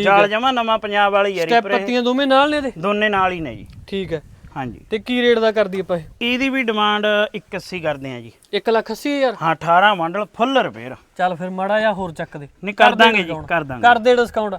ਜਾਲ ਜਮਾ ਨਵਾਂ ਪੰਜਾਬ ਵਾਲੀ ਯਾਰੀ ਸਟੈਪ ਇਹ ਪੱਤੀਆਂ ਦੋਵੇਂ ਨਾਲ ਨੇ ਇਹਦੇ? ਦੋਨੇ ਨਾਲ ਹੀ ਨੇ ਜੀ। ਠੀਕ ਹੈ। ਹਾਂਜੀ। ਤੇ ਕੀ ਰੇਟ ਦਾ ਕਰਦੀ ਆਪਾਂ ਇਹ? ਇਹਦੀ ਵੀ ਡਿਮਾਂਡ 81 ਕਰਦੇ ਆ ਜੀ। 1 ਲੱਖ 80 ਹਜ਼ਾਰ? ਹਾਂ 18 ਮੰਡਲ ਫੁੱਲ ਰਿਪੇਅਰ ਚੱਲ ਫਿਰ ਮਾੜਾ ਜਿਹਾ ਹੋਰ ਚੱਕ ਦੇ। ਨਹੀਂ ਕਰ ਦਾਂਗੇ ਜੀ। ਕਰ ਦਾਂਗੇ। ਕਰ ਦੇ ਡਿਸਕਾਊਂਟ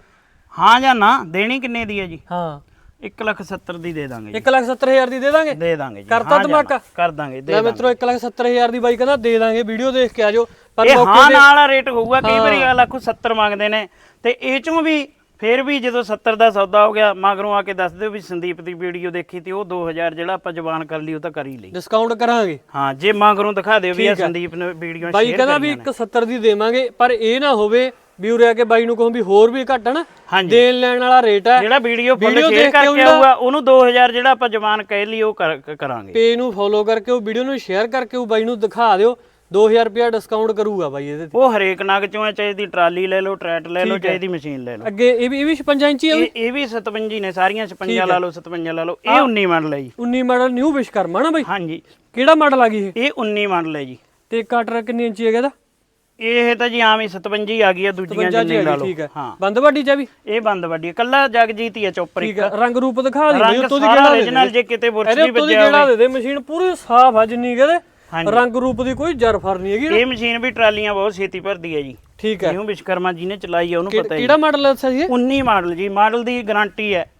ਹਾਂ ਜਾਂ ਨਾ ਦੇਣੀ ਕਿੰਨੇ ਦੀ ਹੈ ਜੀ? ਹਾਂ। 1 ਲੱਖ 70 ਦੀ ਦੇ ਦਾਂਗੇ ਜੀ। 1 ਲੱਖ 70 ਹਜ਼ਾਰ ਦੀ ਦੇ ਦਾਂਗੇ? ਦੇ ਦਾਂਗੇ ਜੀ। ਕਰਤਾ ਹਾਂ ਜਾਂ ਨਾ, ਧਮਾਕਾ? ਕਰ ਦਾਂਗੇ ਦੇ ਲੈ ਦਾਂਗੇ। ਮਿੱਤਰੋ 1 ਲੱਖ 70 ਹਜ਼ਾਰ ਦੀ ਬਾਈ ਕਹਿੰਦਾ ਦੇ ਦਾਂਗੇ ਵੀਡੀਓ ਦੇਖ ਕੇ ਆਜੋ ਪਰ ਇਹ ਹਾਂ ਨਾਲ ਰੇਟ ਹੋਊਗਾ ਕਈ ਵਾਰੀ ਅਗਲਾ ਕੋ 70 ਮੰਗਦੇ ਨੇ। ਤੇ ਇਹ ਚੋਂ ਵੀ ਫੇਰ ਵੀ ਜਦੋਂ 70 ਦਾ ਸੌਦਾ ਹੋ ਗਿਆ ਮਗਰੋਂ ਆ ਕੇ ਦੱਸ ਦਿਓ ਵੀ ਸੰਦੀਪ ਦੀ ਵੀਡੀਓ ਦੇਖੀ ਤੇ ਉਹ 2000 ਜਿਹੜਾ ਆਪਾਂ ਜ਼ਬਾਨ ਕਰ ਲਈ ਉਹ ਤਾਂ ਕਰ ਹੀ ਲਈ। ਡਿਸਕਾਊਂਟ ਕਰਾਂਗੇ। ਹਾਂ ਜੇ ਮਗਰੋਂ ਦਿਖਾ ਦਿਓ ਵੀ ਆ ਠੀਕ ਹੈ। ਸੰਦੀਪ ਨੇ ਵੀਡੀਓ ਬਾਈ ਸ਼ੇਅਰ ਕਹਿੰਦਾ ਵੀ 1 70 ਦੀ ਦੇਵਾਂਗੇ ਪਰ ਇਹ ਨਾ ਹੋਵੇ ਵੀ ਉਰੇ ਆ ਕੇ ਬਾਈ ਨੂੰ ਕਹੋ ਵੀ ਹੋਰ ਵੀ ਘੱਟ ਨਾ ਹਾਂਜੀ। ਦੇਣ ਲੈਣ ਵਾਲਾ ਰੇਟ ਹੈ। ਜਿਹੜਾ ਵੀਡੀਓ ਫੁੱਲ ਸ਼ੇਅਰ ਕਰਕੇ ਆਊਗਾ ਉਹਨੂੰ 2000 ਜਿਹੜਾ ਆਪਾਂ ਜ਼ਬਾਨ ਕਹਿ ਲਈ ਉਹ ਕਰ- ਕਰਾਂਗੇ। ਪੇਜ ਨੂੰ ਫੋਲੋ ਕਰਕੇ ਉਹ ਵੀਡੀਓ ਨੂੰ ਸ਼ੇਅਰ ਕਰਕੇ ਉਹ ਬਾਈ ਨੂੰ ਦਿਖਾ ਦਿਓ। 2000 ਰੁਪਿਆ ਡਿਸਕਾਊਂਟ ਕਰੂਗਾ ਬਾਈ ਇਹਦੇ ਤੇ। ਉਹ ਹਰੇਕ ਨਗ ਚੋਂ ਹੈ ਚਾਹੇ ਦੀ ਟਰਾਲੀ ਲੈ ਲਓ ਟਰੈਟ ਲੈ ਲਓ ਚਾਹੇ ਦੀ ਮਸ਼ੀਨ ਲੈ ਲਓ। ਅੱਗੇ ਇਹ ਵੀ ਇਹ ਵੀ 56 ਇੰਚੀ ਹੈ ਇਹ ਇਹ ਵੀ 57 ਨੇ ਸਾਰੀਆਂ 56 ਲਾ ਲਓ 57 ਲਾ ਲਓ। ਇਹ 19 ਮਾਡਲ ਹੈ ਜੀ। 19 ਮਾਡਲ ਨਿਊ ਵਿਸ਼ਕਰਮਾ ਨਾ ਬਾਈ? ਹਾਂਜੀ। ਕਿਹੜਾ ਮਾਡਲ ਆ ਗਈ ਇਹ? ਇਹ 19 ਮਾਡਲ ਹੈ ਜੀ। ਤੇ ਕਟਰ ਕਿੰਨੀ ਇੰਚੀ ਹੈਗਾ ਇਹਦਾ? ਇਹ ਤਾਂ ਜੀ ਆਮ ਹੀ 57 ਹੀ ਆ ਗਈ ਆ ਦੂਜੀਆਂ 55 ਜਿੰਨੇ ਲਾ ਜੀ ਲਓ। ਠੀਕ ਹੈ। ਹਾਂ। ਬੰਦ ਵੱਡੀ ਚ ਆ ਵੀ? ਇਹ ਬੰਦ ਵੱਡੀ ਹੈ। ਕੱਲਾ ਜਗਜੀਤ ਹੀ ਆ ਚੋਪਰ ਠੀਕ ਇੱਕ। ਹੈ। ਰੰਗ ਰੂਪ ਦਿਖਾ ਦੀ ਬਾਈ ਰੰਗ ਉੱਤੋਂ ਦੀ ਸਾਰਾ ਕਿਹੜਾ ਦੇ original ਜੇ ਕਿਤੇ ਬੁਰਸ਼ ਇਹਦੇ ਵੀ ਉੱਤੋਂ ਦੀ ਵੱਜਿਆ ਕਿਹੜਾ ਦੇ ਦੇ? ਮਸ਼ੀਨ ਪੂਰੀ ਸਾਫ਼ ਆ ਜਿੰਨੀ ਕਹਦੇ ਹਾਂਜੀ। ਰੰਗ ਰੂਪ ਦੀ ਕੋਈ ਜਰਫਰ ਨਹੀਂ ਹੈਗੀ। ਇਹ ਮਸ਼ੀਨ ਵੀ ਟਰਾਲੀਆਂ ਬਹੁਤ ਛੇਤੀ ਭਰਦੀ ਹੈ ਜੀ। ਠੀਕ ਹੈ। ਨਿਊ ਵਿਸ਼ਕਰਮਾ ਜੀ ਨੇ ਚਲਾਈ ਹੈ ਉਹਨੂੰ ਪਤਾ ਹੈ ਕਿਹੜਾ ਮਾਡਲ ਦੱਸਿਆ ਸੀ 19 ਮਾਡਲ ਜੀ ਮਾਡਲ ਦੀ ਗਾਰੰਟੀ ਹੈ।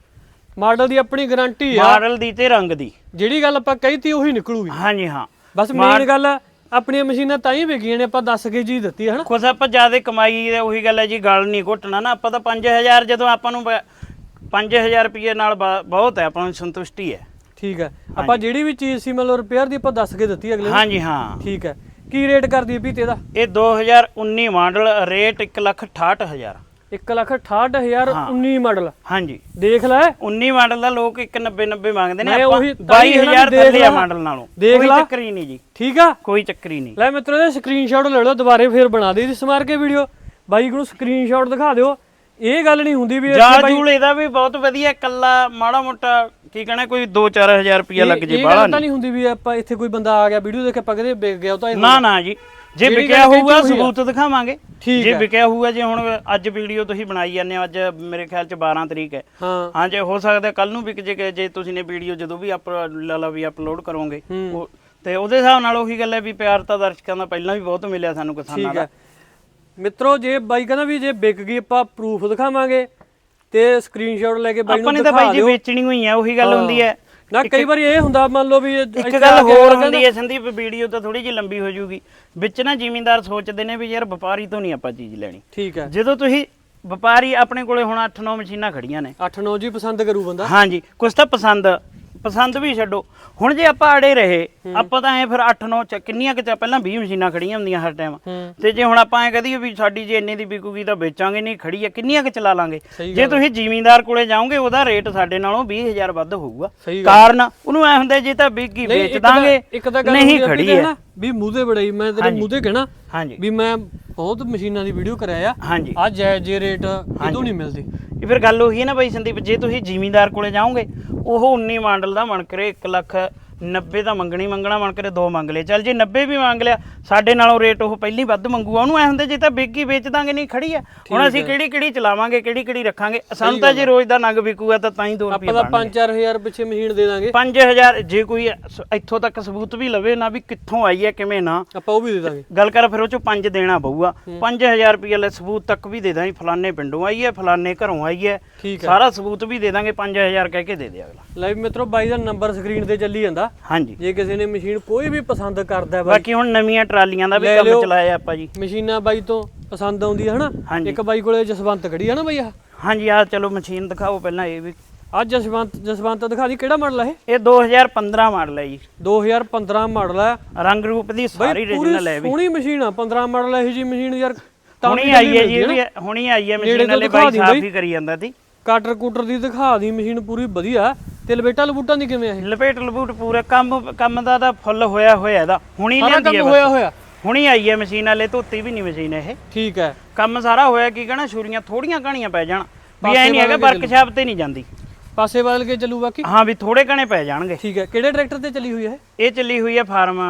ਮਾਡਲ ਦੀ ਆਪਣੀ ਗਾਰੰਟੀ ਆ। ਮਾਡਲ ਦੀ ਤੇ ਰੰਗ ਦੀ। ਜਿਹੜੀ ਗੱਲ ਆਪਾਂ ਕਹੀ ਤੀ ਉਹੀ ਨਿਕਲੂਗੀ। ਹਾਂਜੀ ਹਾਂ। ਬਸ ਮੇਨ ਗੱਲ ਆ, ਆਪਣੀਆਂ ਮਸ਼ੀਨਾਂ ਤਾਂ ਹੀ ਵਿਕੀਆਂ ਨੇ ਆਪਾਂ ਦੱਸ ਕੇ ਜੀ ਦਿੱਤੀ ਹੈ ਹਨਾ? ਕੁਛ ਆਪਾਂ ਜ਼ਿਆਦਾ ਕਮਾਈ ਦੇ ਉਹੀ ਗੱਲ ਹੈ ਜੀ ਗਲ ਨਹੀਂ ਘੁੱਟਣਾ ਨਾ। ਆਪਾਂ ਤਾਂ 5000 ਜਦੋਂ ਆਪਾਂ ਨੂੰ 5000 ਰੁਪਏ ਨਾਲ ਬ- ਬਹੁਤ ਹੈ ਆਪਾਂ ਨੂੰ ਸੰਤੁਸ਼ਟੀ ਹੈ। ਠੀਕ ਹੈ। ਆਪਾਂ ਜਿਹੜੀ ਵੀ ਚੀਜ਼ ਸੀ ਮਤਲਬ ਰਿਪੇਅਰ ਦੀ ਆਪਾਂ ਦੱਸ ਕੇ ਦਿੱਤੀ ਅਗਲੇ ਨੂੰ। ਹਾਂਜੀ ਹਾਂ। ਠੀਕ ਹੈ। ਕੀ ਰੇਟ ਕਰਦੀ ਹੈ ਪੀਤੇ ਦਾ? ਇਹ 2019 ਮਾਡਲ ਰੇਟ 168000 1 ਲੱਖ 68000 19 ਮਾਡਲ ਹਾਂਜੀ। ਦੇਖ ਲੈ। 19 ਮਾਡਲ ਦਾ ਲੋਕ 190 90 ਮੰਗਦੇ ਨੇ ਆਪਾਂ ਉਹੀ ਤਾਂ ਹੀ ਇਹਨਾਂ 22000 ਨੂੰ ਦੇਖ ਥੱਲੇ ਆ। ਮਾਡਲ ਨਾਲੋਂ। ਦੇਖ ਕੋਈ ਲਾ। ਚੱਕਰ ਹੀ ਨਹੀਂ ਜੀ। ਠੀਕ ਆ? ਕੋਈ ਚੱਕਰ ਹੀ ਨਹੀਂ। ਲੈ ਮਿੱਤਰੋ ਇਹਦਾ ਸਕਰੀਨਸ਼ਾਟ ਲੈ ਲਓ ਦੁਬਾਰੇ ਫੇਰ ਬਣਾ ਦੇ ਇਸ ਮਾਰ ਕੇ ਵੀਡੀਓ ਬਾਈ ਨੂੰ ਸਕਰੀਨਸ਼ਾਟ ਦਿਖਾ ਦਿਓ। ਇਹ ਗੱਲ ਨਹੀਂ ਹੁੰਦੀ ਵੀ ਇੱਥੇ ਜਾਲ ਬਾਈ ਇਹਦਾ ਵੀ ਬਹੁਤ ਵਧੀਆ ਕੱਲਾ ਮਾੜਾ ਮੋਟਾ ਕੀ ਕਹਣਾ ਕੋਈ 2-4000 ਰੁਪਇਆ ਲੱਗ ਜੇ ਬਾਹਲਾ ਤਾਂ ਨਹੀਂ। ਹੁੰਦੀ ਵੀ ਆਪਾਂ ਇੱਥੇ ਕੋਈ ਬੰਦਾ ਆ ਗਿਆ ਵੀਡੀਓ ਦੇਖ ਕੇ ਆਪਾਂ ਕਹਿੰਦੇ ਵਿਕ ਗਿਆ ਉਹ ਤਾਂ ਨਾ ਨਾ ਜੀ। ਜੇ ਵਿਕਿਆ ਹੋਊਗਾ। ਸਬੂਤ ਦਿਖਾਵਾਂਗੇ। ਜੇ। ਵਿਕਿਆ ਹੋਊਗਾ ਜੇ ਹੁਣ ਅੱਜ ਵੀਡੀਓ ਤੁਸੀਂ ਬਣਾਈ ਜਾਂਦੇ ਹੋ ਅੱਜ ਮੇਰੇ ਖਿਆਲ ਚ 12 ਤਰੀਕ ਹੈ। ਹਾਂ। ਜੇ ਹੋ ਸਕਦਾ ਕੱਲ ਨੂੰ ਵਿਕ ਜੇ ਜੇ ਤੁਸੀਂ ਨੇ ਵੀਡੀਓ ਜਦੋਂ ਵੀ ਅਪ ਲਾ ਵੀ ਅਪਲੋਡ ਕਰੋਗੇ। ਤੇ ਉਹਦੇ ਹਿਸਾਬ ਨਾਲ ਉਹੀ ਗੱਲ ਹੈ ਵੀ ਪਿਆਰ ਤਾਂ ਦਰਸ਼ਕਾਂ ਦਾ ਪਹਿਲਾਂ ਵੀ ਬਹੁਤ ਮਿਲਿਆ ਸਾਨੂੰ ਕਿਸਾਨਾਂ ਦਾ। ਮਿੱਤਰੋ ਜੇ ਬਾਈ ਕਹਿੰਦਾ ਵੀ ਜੇ ਵਿਕ ਗਈ ਆਪਾਂ ਪ੍ਰੂਫ ਦਿਖਾਵਾਂਗੇ ਤੇ ਸਕਰੀਨਸ਼ਾਟ ਲੈ ਕੇ ਬਾਈ ਆਪਾਂ ਨੂੰ ਨੇ ਤਾਂ ਦਿਖਾ ਬਾਈ ਜੀ ਦਿਓ। ਵੇਚਣੀ ਹੋਈ ਹੈ ਉਹੀ ਗੱਲ ਹੁੰਦੀ ਹੈ। ਨਾ ਕਈ ਵਾਰੀ ਇਹ ਹੁੰਦਾ ਮੰਨ ਲਓ ਵੀ ਇਹ ਇੱਕ ਇੱਥੇ ਗੱਲ ਆ ਕੇ ਹੋਰ ਕਹਿੰਦਾ- ਹੁੰਦੀ ਹੈ ਸੰਦੀਪ ਵੀਡੀਓ ਤਾਂ ਥੋੜੀ ਜਿਹੀ ਲੰਬੀ ਹੋ ਜਾਊਗੀ। ਵਿੱਚ ਨਾ ਜ਼ਿਮੀਂਦਾਰ ਸੋਚਦੇ ਨੇ ਵੀ ਯਾਰ ਵਪਾਰੀ ਤੋਂ ਨਹੀਂ ਆਪਾਂ ਚੀਜ਼ ਲੈਣੀ। ਠੀਕ ਹੈ। ਜਦੋਂ ਤੁਸੀਂ ਵਪਾਰੀ ਆਪਣੇ ਕੋਲੇ ਹੁਣ 8-9 ਮਸ਼ੀਨਾਂ ਖੜੀਆਂ ਨੇ 8-9 ਜੀ ਪਸੰਦ ਕਰੂ ਬੰਦਾ। ਹਾਂਜੀ ਕੁਛ ਤਾਂ ਪਸੰਦ ਪਸੰਦ ਵੀ ਛੱਡੋ। ਹੁਣ ਜੇ ਆਪਾਂ ਅੜੇ ਰਹੇ ਆਪਾਂ ਤਾਂ ਐ ਫਿਰ 8-9 ਚ ਕਿੰਨੀਆਂ ਕਿ ਪਹਿਲਾਂ 20 ਮਸ਼ੀਨਾਂ ਖੜੀਆਂ ਹੁੰਦੀਆਂ ਹਰ ਟਾਈਮ। ਤੇ ਜੇ ਹੁਣ ਆਪਾਂ ਐ ਕਹਦੀਏ ਵੀ ਸਾਡੀ ਜੇ ਇੰਨੇ ਦੀ ਵਿਕੂਗੀ ਤਾਂ ਵੇਚਾਂਗੇ ਨਹੀਂ ਖੜੀ ਆ ਕਿੰਨੀਆਂ ਕਿ ਚਲਾ ਲਾਂਗੇ? ਜੇ ਤੁਸੀਂ ਜ਼ਿਮੀਂਦਾਰ ਕੋਲੇ ਜਾਓਗੇ ਉਹਦਾ ਰੇਟ ਸਾਡੇ ਨਾਲੋਂ 20000 ਵੱਧ ਹੋਊਗਾ। ਕਾਰਨ ਉਹਨੂੰ ਐ ਹੁੰਦਾ ਜੇ ਤਾਂ ਵਿਕੀ ਵੇਚ ਦਾਂਗੇ ਨਹੀਂ ਖੜੀ ਹੈ ਵੀ ਤੇ ਬੜਾਈ ਮੈਂ ਤੇਰੇ ਹਾਂਜੀ। ਤੇ ਕਹਿਣਾ ਹਾਂਜੀ। ਵੀ ਮੈਂ ਬਹੁਤ ਮਸ਼ੀਨਾਂ ਦੀ ਵੀਡੀਓ ਕਰਾਇਆ। ਹਾਂਜੀ। ਆ ਜੈ ਜੇ ਰੇਟ ਇਦੋਂ ਨਹੀਂ ਮਿਲਦੀ। ਇਹ ਫਿਰ ਗੱਲ ਉਹੀ ਹੈ ਨਾ ਬਾਈ ਸੰਦੀਪ ਜੇ ਤੁਸੀਂ ਜ਼ਿਮੀਂਦਾਰ ਕੋਲੇ ਜਾਓਗੇ ਉਹ 19 ਮਾਡਲ ਦਾ ਬਣ ਕਰੇ 1 ਲੱਖ 90 ਦਾ ਮੰਗਣੀ ਮੰਗਣਾ ਬਣ ਕਰੇ ਦੋ ਮੰਗ ਲਏ। ਚੱਲ ਜੇ 90 ਵੀ ਮੰਗ ਲਿਆ ਸਾਡੇ ਨਾਲੋਂ ਰੇਟ ਉਹ ਪਹਿਲੀ ਵੱਧ ਮੰਗੂਗਾ ਉਹਨੂੰ ਐ ਹੁੰਦੇ ਜੇ ਤਾਂ ਵਿਕੀ ਵੇਚ ਦਾਂਗੇ ਨਹੀਂ ਖੜੀ ਆ। ਹੁਣ ਅਸੀਂ ਕਿਹੜੀ ਕਿਹੜੀ ਚਲਾਵਾਂਗੇ ਕਿਹੜੀ ਕਿਹੜੀ ਰੱਖਾਂਗੇ? ਸਾਨੂੰ ਤਾਂ ਜੇ ਰੋਜ਼ ਦਾ ਨਗ ਵਿਕੂਗਾ ਤਾਂ ਤਾਂ ਹੀ 2 ਰੁਪਏ ਆਪਾਂ ਤਾਂ 5-4000 ਪਿੱਛੇ ਮਸ਼ੀਨ ਦੇ ਦਾਂਗੇ। 5000 ਜੇ ਕੋਈ ਇੱਥੋਂ ਤੱਕ ਸਬੂਤ ਵੀ ਲਵੇ ਨਾ ਵੀ ਕਿੱਥੋਂ ਆਈ ਹੈ ਕਿਵੇਂ ਨਾ। ਆਪਾਂ ਉਹ ਵੀ ਦੇ ਦਾਂਗੇ। ਗੱਲ ਕਰ ਫਿਰ ਉਹ ਚੋਂ 5 ਦੇਣਾ ਪਊਗਾ। 5000 ਰੁਪਏ ਲੈ ਸਬੂਤ ਤੱਕ ਵੀ ਦੇ ਦਾਂਗੇ ਫਲਾਣੇ ਪਿੰਡੋਂ ਆਈ ਹੈ ਫਲਾਣੇ ਘਰੋਂ ਆਈ ਹੈ। ਸਾਰਾ ਸਬੂਤ ਵੀ ਦੇ ਦਾਂਗੇ 5000 ਕਹਿ ਕੇ ਦੇ ਦੇ ਅਗਲਾ। ਲੈ ਮਿੱਤਰੋ ਬਾਈ ਦਾ ਨੰਬਰ ਸਕਰੀਨ ਤੇ ਚੱਲੀ ਜਾਂਦਾ। ਹਾਂਜੀ। ਜੇ ਕਿਸੇ ਨੇ ਮਸ਼ੀਨ ਕੋਈ ਵੀ ਪਸੰਦ ਕਰਦਾ ਹੈ ਬਾਈ ਬਾਕੀ ਹੁਣ ਨਵੀਆਂ ਟਰਾਲੀਆਂ ਦਾ ਵੀ ਲੈ ਕੰਮ ਲਿਓ। ਚਲਾਇਆ ਆਪਾਂ ਜੀ। ਮਸ਼ੀਨਾਂ ਬਾਈ ਤੋਂ ਪਸੰਦ ਆਉਂਦੀ ਹੈ ਹਨਾ? ਹਾਂਜੀ। ਇੱਕ ਬਾਈ ਕੋਲੇ ਜਸਵੰਤ ਖੜੀ ਹੈ ਨਾ ਬਾਈ ਆ ਹਾਂਜੀ ਆ ਚਲੋ ਮਸ਼ੀਨ ਦਿਖਾਓ ਪਹਿਲਾਂ ਇਹ ਵੀ। ਅੱਜ ਜਸਵੰਤ ਜਸਵੰਤ ਦਿਖਾ ਦੀ ਕਿਹੜਾ ਮਾਡਲ ਹੈ ਇਹ? 2015 ਮਾਡਲ ਹੈ ਜੀ। ਇਹ 2015 ਮਾਡਲ ਹੈ ਰੰਗ ਰੂਪ ਦੀ ਸਾਰੀ ਬਾਈ ਪੂਰੀ ਰੀਜਨਲ ਹੈ ਵੀ। ਸੋਹਣੀ ਮਸ਼ੀਨ ਆ 15 ਮਾਡਲ ਇਹੋ ਜੀ ਮਸ਼ੀਨ ਯਾਰ ਤਾਂ ਹੁਣੀ ਵੀ ਆਈ ਹੈ ਜੀ ਇਹ ਨਾ। ਵੀ ਹੁਣੀ ਆਈ ਹੈ ਨੇੜੇ ਮਸ਼ੀਨ ਤੋਂ ਵਾਲੇ ਦਿਖਾ ਬਾਈ ਸਾਫ਼। ਹੀ ਕਰੀ ਜਾਂਦਾ ਸੀ। ਕਾਟਰ ਕੂਟਰ ਦੀ ਦਿਖਾ ਦੀ ਮਸ਼ੀਨ ਪੂਰੀ ਵਧੀਆ। ਤੇ ਲਪੇਟਾ ਲਬੂਟਾਂ ਦੀ ਕਿਵੇਂ ਆ ਇਹ? ਲਪੇਟ ਲਪੂਟ ਪੂਰਾ ਕੰਮ ਕੰਮ ਦਾ ਤਾਂ ਫੁੱਲ ਹੋਇਆ ਹੋਇਆ ਇਹਦਾ। ਹੁਣੀ ਸਾਰਾ ਲਿਆਂਦੀ ਹੈ ਹੋਇਆ ਬਸ। ਹੋਇਆ ਹੁਣੀ ਆਈ ਹੈ ਮਸ਼ੀਨ ਵਾਲੇ ਧੋਤੀ ਵੀ ਨਹੀਂ ਮਸ਼ੀਨ ਇਹ। ਠੀਕ ਹੈ। ਕੰਮ ਸਾਰਾ ਹੋਇਆ ਕੀ ਕਹਣਾ ਛੁਰੀਆਂ ਥੋੜੀਆਂ ਕਹਾਣੀਆਂ ਪੈ ਜਾਣ। ਵੀ ਐ ਨਹੀਂ ਹੈਗਾ ਵਰਕਸ਼ਾਪ ਤੇ ਨਹੀਂ ਜਾਂਦੀ। ਪਾਸੇ ਬਦਲ ਕੇ ਚੱਲੂ ਬਾਕੀ? ਹਾਂ ਵੀ ਥੋੜੇ ਘਣੇ ਪੈ ਜਾਣਗੇ। ਠੀਕ ਹੈ। ਕਿਹੜੇ ਟਰੈਕਟਰ ਤੇ ਚੱਲੀ ਹੋਈ ਹੈ ਇਹ? ਚੱਲੀ ਹੋਈ ਹੈ ਫਾਰਮ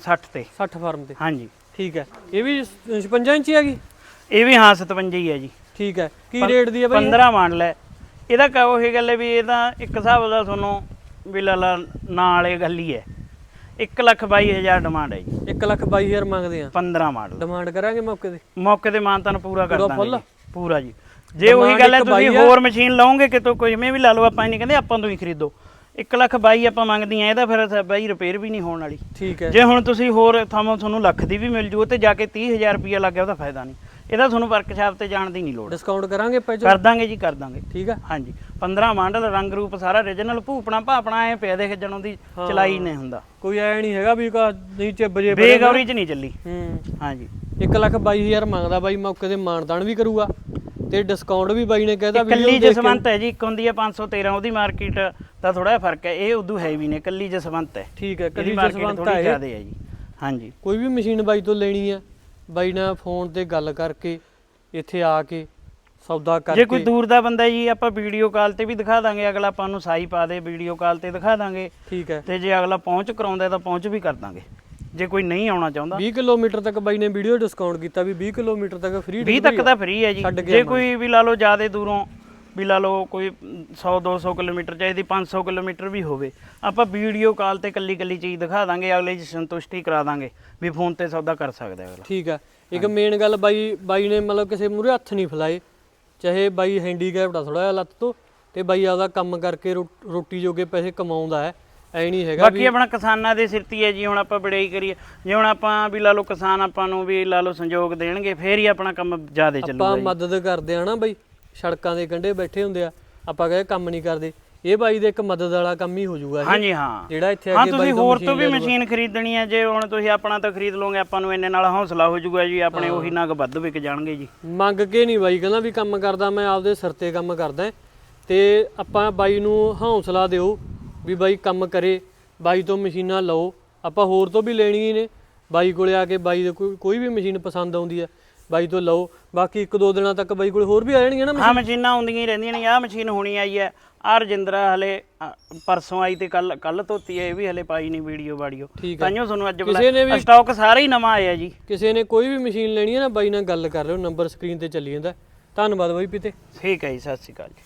60 ਤੇ। 60 ਫਾਰਮ ਤੇ। ਹਾਂਜੀ। ਠੀਕ ਹੈ। ਇਹ ਵੀ 56 ਇੰਚੀ ਹੈਗੀ ਇਹ ਵੀ ਹਾਂ 57 ਹੀ ਹੈ ਜੀ। ਠੀਕ ਹੈ। ਕੀ ਰੇਟ ਦੀ ਹੈ ਬਾਈ 15 ਮਾਡਲ ਹੈ। ਇਹਦਾ ਕਹੋ ਇਹ ਗੱਲ ਹੈ ਵੀ ਇਹ ਤਾਂ ਇੱਕ ਹਿਸਾਬ ਦਾ ਤੁਹਾਨੂੰ ਵੀ ਲਾ ਲਾ ਨਾਲ ਇਹ ਗੱਲ ਹੀ ਹੈ। 1 ਲੱਖ 22000 ਡਿਮਾਂਡ ਹੈ ਜੀ। 1 ਲੱਖ 22000 ਮੰਗਦੇ ਆ। 15 ਮਾਡਲ ਡਿਮਾਂਡ ਕਰਾਂਗੇ ਮੌਕੇ ਤੇ? ਮੌਕੇ ਤੇ ਮਾਨ ਤੁਹਾਨੂੰ ਪੂਰਾ ਕਰ ਦਾਂਗੇ ਪੂਰਾ ਜੀ। ਜੇ ਉਹੀ ਗੱਲ ਹੈ ਤੁਸੀਂ ਆ। ਹੋਰ ਮਸ਼ੀਨ ਲਓਗੇ ਕਿਤੋਂ ਕੋਈ ਜਿਵੇਂ ਵੀ ਲਾ ਲਓ ਆਪਾਂ ਨਹੀਂ ਕਹਿੰਦੇ ਆਪਾਂ ਤੋਂ ਹੀ ਖਰੀਦੋ। 1 ਲੱਖ 22 ਆਪਾਂ ਮੰਗਦੀਆਂ ਇਹਦਾ ਫਿਰ ਬਾਈ ਰਿਪੇਅਰ ਵੀ ਨਹੀਂ ਹੋਣ ਵਾਲੀ। ਠੀਕ ਹੈ। ਜੇ ਹੁਣ ਤੁਸੀਂ ਹੋਰ ਥਾਮੋਂ ਤੁਹਾਨੂੰ ਲੱਖ ਦੀ ਵੀ ਮਿਲ ਜੂ ਤੇ ਜਾ ਕੇ 30000 ਰੁਪਇਆ ਲੱਗ ਗਿਆ ਉਹਦਾ ਫਾਇਦਾ ਨਹੀਂ। ਇਹਦਾ ਤੁਹਾਨੂੰ ਵਰਕਸ਼ਾਪ ਤੇ ਜਾਣ ਦੀ ਨਹੀਂ ਲੋੜ। ਡਿਸਕਾਊਂਟ ਕਰਾਂਗੇ ਪੈਜੋ ਕਰ ਦਾਂਗੇ ਜੀ ਕਰ ਦਾਂਗੇ। ਠੀਕ ਹੈ ਹਾਂਜੀ। 15 ਮਾਡਲ ਰੰਗ ਰੂਪ ਸਾਰਾ origignal ਭੂਪਣਾ ਭਾਪਣਾ ਐ ਪਿਆ ਦੇਖ ਜਣੋਂ ਦੀ ਚਲਾਈ ਨਹੀਂ ਹੁੰਦਾ। ਕੋਈ ਐ ਨਹੀਂ ਹੈਗਾ ਵੀ ਕਾ ਨਹੀਂ ਚੱਬ ਜੇ ਬੇਗੌਰੀ ਚ ਨਹੀਂ ਚੱਲੀ। ਹੂੰ। ਹਾਂਜੀ। 1 ਲੱਖ 22000 ਮੰਗਦਾ ਬਾਈ ਮੌਕੇ ਤੇ ਮਾਨਦਾਨ ਵੀ ਕਰੂਗਾ। ਤੇ ਡਿਸਕਾਊਂਟ ਵੀ ਬਾਈ ਨੇ ਕਹਿਤਾ ਕੱਲੀ ਜਸਵੰਤ ਹੈ ਜੀ ਇੱਕ ਹੁੰਦੀ ਹੈ 513 ਉਹਦੀ ਮਾਰਕੀਟ ਦਾ ਥੋੜਾ ਜਿਹਾ ਫ਼ਰਕ ਹੈ। ਇਹ ਉਦੋਂ ਹੈਵੀ ਨੇ ਕੱਲੀ ਜਸਵੰਤ ਹੈ। ਠੀਕ ਹੈ ਇਹਦੀ ਮਾਰਕੀਟ ਜਸਵੰਤ ਹੈ ਜ਼ਿਆਦਾ ਹੈ ਜੀ। ਹਾਂਜੀ। ਕੋਈ ਵੀ ਮਸ਼ੀਨ ਬਾਈ ਤੋਂ ਲੈਣੀ ਆ ਬਾਈ ਨਾਲ ਫੋਨ ਤੇ ਗੱਲ ਕਰਕੇ ਇੱਥੇ ਆ ਕੇ ਸੌਦਾ ਕਰਕੇ ਜੇ ਕੋਈ ਦੂਰ ਦਾ ਬੰਦਾ ਜੀ ਆਪਾਂ ਵੀਡੀਓ ਕਾਲ ਤੇ ਵੀ ਦਿਖਾ ਦਾਂਗੇ ਅਗਲਾ ਆਪਾਂ ਨੂੰ ਸਾਈ ਪਾ ਦੇ ਵੀਡੀਓ ਕਾਲ ਤੇ ਦਿਖਾ ਦਾਂਗੇ। ਠੀਕ ਹੈ। ਤੇ ਜੇ ਅਗਲਾ ਪਹੁੰਚ ਕਰਾਉਂਦਾ ਤਾਂ ਪਹੁੰਚ ਵੀ ਕਰ ਦਾਂਗੇ। ਜੇ ਕੋਈ ਨਹੀਂ ਆਉਣਾ ਚਾਹੁੰਦਾ। 20 ਕਿਲੋਮੀਟਰ ਤੱਕ ਬਾਈ ਨੇ ਵੀਡੀਓ ਡਿਸਕਾਊਂਟ ਕੀਤਾ ਵੀ 20 ਕਿਲੋਮੀਟਰ ਤੱਕ ਫ੍ਰੀ 20 ਤੱਕ ਤਾਂ ਫ੍ਰੀ ਹੈ ਜੀ। ਜੇ ਕੋਈ ਵੀ ਲਾ ਲਓ ਜ਼ਿਆਦਾ ਦੂਰੋਂ ਵੀ ਲਾ ਲਓ ਕੋਈ 100 200 ਕਿਲੋਮੀਟਰ ਚਾਹੀਦੀ 500 ਕਿਲੋਮੀਟਰ ਵੀ ਹੋਵੇ ਆਪਾਂ ਵੀਡੀਓ ਕਾਲ ਤੇ ਕੱਲੀ ਕੱਲੀ ਚੀਜ਼ ਦਿਖਾ ਦਾਂਗੇ ਅਗਲੇ ਦੀ ਸੰਤੁਸ਼ਟੀ ਕਰਾ ਦਾਂਗੇ ਵੀ ਫੋਨ ਤੇ ਸੌਦਾ ਕਰ ਸਕਦਾ ਹੈ ਅਗਲਾ। ਠੀਕ ਹੈ। ਇੱਕ ਮੇਨ ਗੱਲ ਬਾਈ ਬਾਈ ਨੇ ਮਤਲਬ ਕਿਸੇ ਮੂਰੇ ਹੱਥ ਨਹੀਂ ਫਲਾਏ। ਚਾਹੇ ਬਾਈ ਹੈਂਡੀਕੈਪਡ ਆ ਥੋੜਾ ਜਿਹਾ ਲੱਤ ਤੋਂ ਤੇ ਬਾਈ ਆਪਦਾ ਕੰਮ ਕਰਕੇ ਰੋਟੀ ਜੋਗੇ ਪੈਸੇ ਕਮਾਉਂਦਾ ਹੈ ਐ ਨਹੀਂ ਹੈਗਾ ਬਾਕੀ ਆਪਣਾ ਕਿਸਾਨਾਂ ਦੇ ਸਿਰ ਤੇ ਹੀ ਜੀ ਹੁਣ ਆਪਾਂ ਬੜਾਈ ਕਰੀਏ। ਜੇ ਹੁਣ ਆਪਾਂ ਵੀ ਲਾ ਲਓ ਕਿਸਾਨ ਆਪਾਂ ਨੂੰ ਵੀ ਲਾ ਲਓ ਸੰਯੋਗ ਦੇਣਗੇ ਫੇਰ ਹੀ ਆਪਣਾ ਕੰਮ ਜ਼ਿਆਦਾ ਚੱਲੂਗਾ ਆਪਾਂ। ਮਦਦ ਕਰਦੇ ਆ ਨਾ ਬਾਈ। ਸੜਕਾਂ ਦੇ ਕੰਢੇ ਬੈਠੇ ਹੁੰਦੇ ਆ ਆਪਾਂ ਕਹੇ ਕੰਮ ਨਹੀਂ ਕਰਦੇ। ਇਹ ਬਾਈ ਦੇ ਇੱਕ ਮਦਦ ਵਾਲਾ ਕੰਮ ਹੀ ਹੋ ਜਾਊਗਾ ਹਾਂਜੀ ਹਾਂ। ਜਿਹੜਾ ਇੱਥੇ ਅੱਗੇ ਤੁਸੀਂ ਬਾਈ ਤੋਂ ਹੋਰ ਤੋਂ ਵੀ। ਮਸ਼ੀਨ ਖਰੀਦਣੀ ਹੈ ਜੇ ਹੁਣ ਤੁਸੀਂ ਆਪਣਾ ਤਾਂ ਖਰੀਦ ਲਓਗੇ ਆਪਾਂ ਨੂੰ ਇੰਨੇ ਨਾਲ ਹੌਸਲਾ ਹੋ ਜਾਊਗਾ ਜੀ ਆਪਣੇ ਉਹੀ ਨਗ ਵੱਧ ਵਿਕ ਜਾਣਗੇ ਜੀ। ਮੰਗ ਕੇ ਨਹੀਂ ਬਾਈ ਕਹਿੰਦਾ ਵੀ ਕੰਮ ਕਰਦਾ ਮੈਂ ਆਪਦੇ ਸਿਰ ਤੇ ਕੰਮ ਕਰਦਾ ਤੇ ਆਪਾਂ ਬਾਈ ਨੂੰ ਹੌਸਲਾ ਦਿਓ ਵੀ ਬਾਈ ਕੰਮ ਕਰੇ ਬਾਈ ਤੋਂ ਮਸ਼ੀਨਾਂ ਲਓ। ਆਪਾਂ ਹੋਰ ਤੋਂ ਵੀ ਲੈਣੀਆਂ ਨੇ। ਬਾਈ ਕੋਲੇ ਆ ਕੇ ਬਾਈ ਦੇ ਕੋਈ ਕੋਈ ਵੀ ਮਸ਼ੀਨ ਪਸੰਦ ਆਉਂਦੀ ਹੈ ਬਾਈ ਤੋਂ ਲਓ। ਬਾਕੀ ਇੱਕ ਦੋ ਦਿਨਾਂ ਤੱਕ ਬਾਈ ਕੋਲੇ ਹੋਰ ਵੀ ਆ ਜਾਣਗੀਆਂ ਨਾ ਹਾਂ ਮਸ਼ੀਨਾਂ? ਆਉਂਦੀਆਂ ਹੀ ਰਹਿੰਦੀਆਂ ਨੇ ਆਹ ਮਸ਼ੀਨ ਹੋਣੀ ਆਈ ਹੈ। ਆਹ ਰਜਿੰਦਰਾ ਹਲੇ ਅ, ਪਰਸੋਂ ਆਈ ਤੇ ਕੱਲ ਕੱਲ ਧੋਤੀ ਹੈ ਇਹ ਵੀ ਹਲੇ ਪਾਈ ਨਹੀਂ ਵੀਡੀਓ ਵਾਡੀਓ। ਠੀਕ ਹੈ। ਤਾਂਿਓ ਤੁਹਾਨੂੰ ਅੱਜ ਕਿਸੇ ਨੇ ਬੁਲਾਇਆ। ਵੀ- ਸਟਾਕ ਸਾਰਾ ਹੀ ਨਵਾਂ ਆਇਆ ਜੀ। ਕਿਸੇ ਨੇ ਕੋਈ ਵੀ ਮਸ਼ੀਨ ਲੈਣੀ ਹੈ ਨਾ ਬਾਈ ਨਾਲ ਗੱਲ ਕਰ ਲਿਓ ਨੰਬਰ ਸਕਰੀਨ ਤੇ ਚੱਲੀ ਜਾਂਦਾ। ਧੰਨਵਾਦ ਬਾਈ ਪੀਤੇ। ਠੀਕ ਹੈ ਜੀ ਸਤਿ ਸ਼੍ਰੀ ਅਕਾਲ ਜੀ।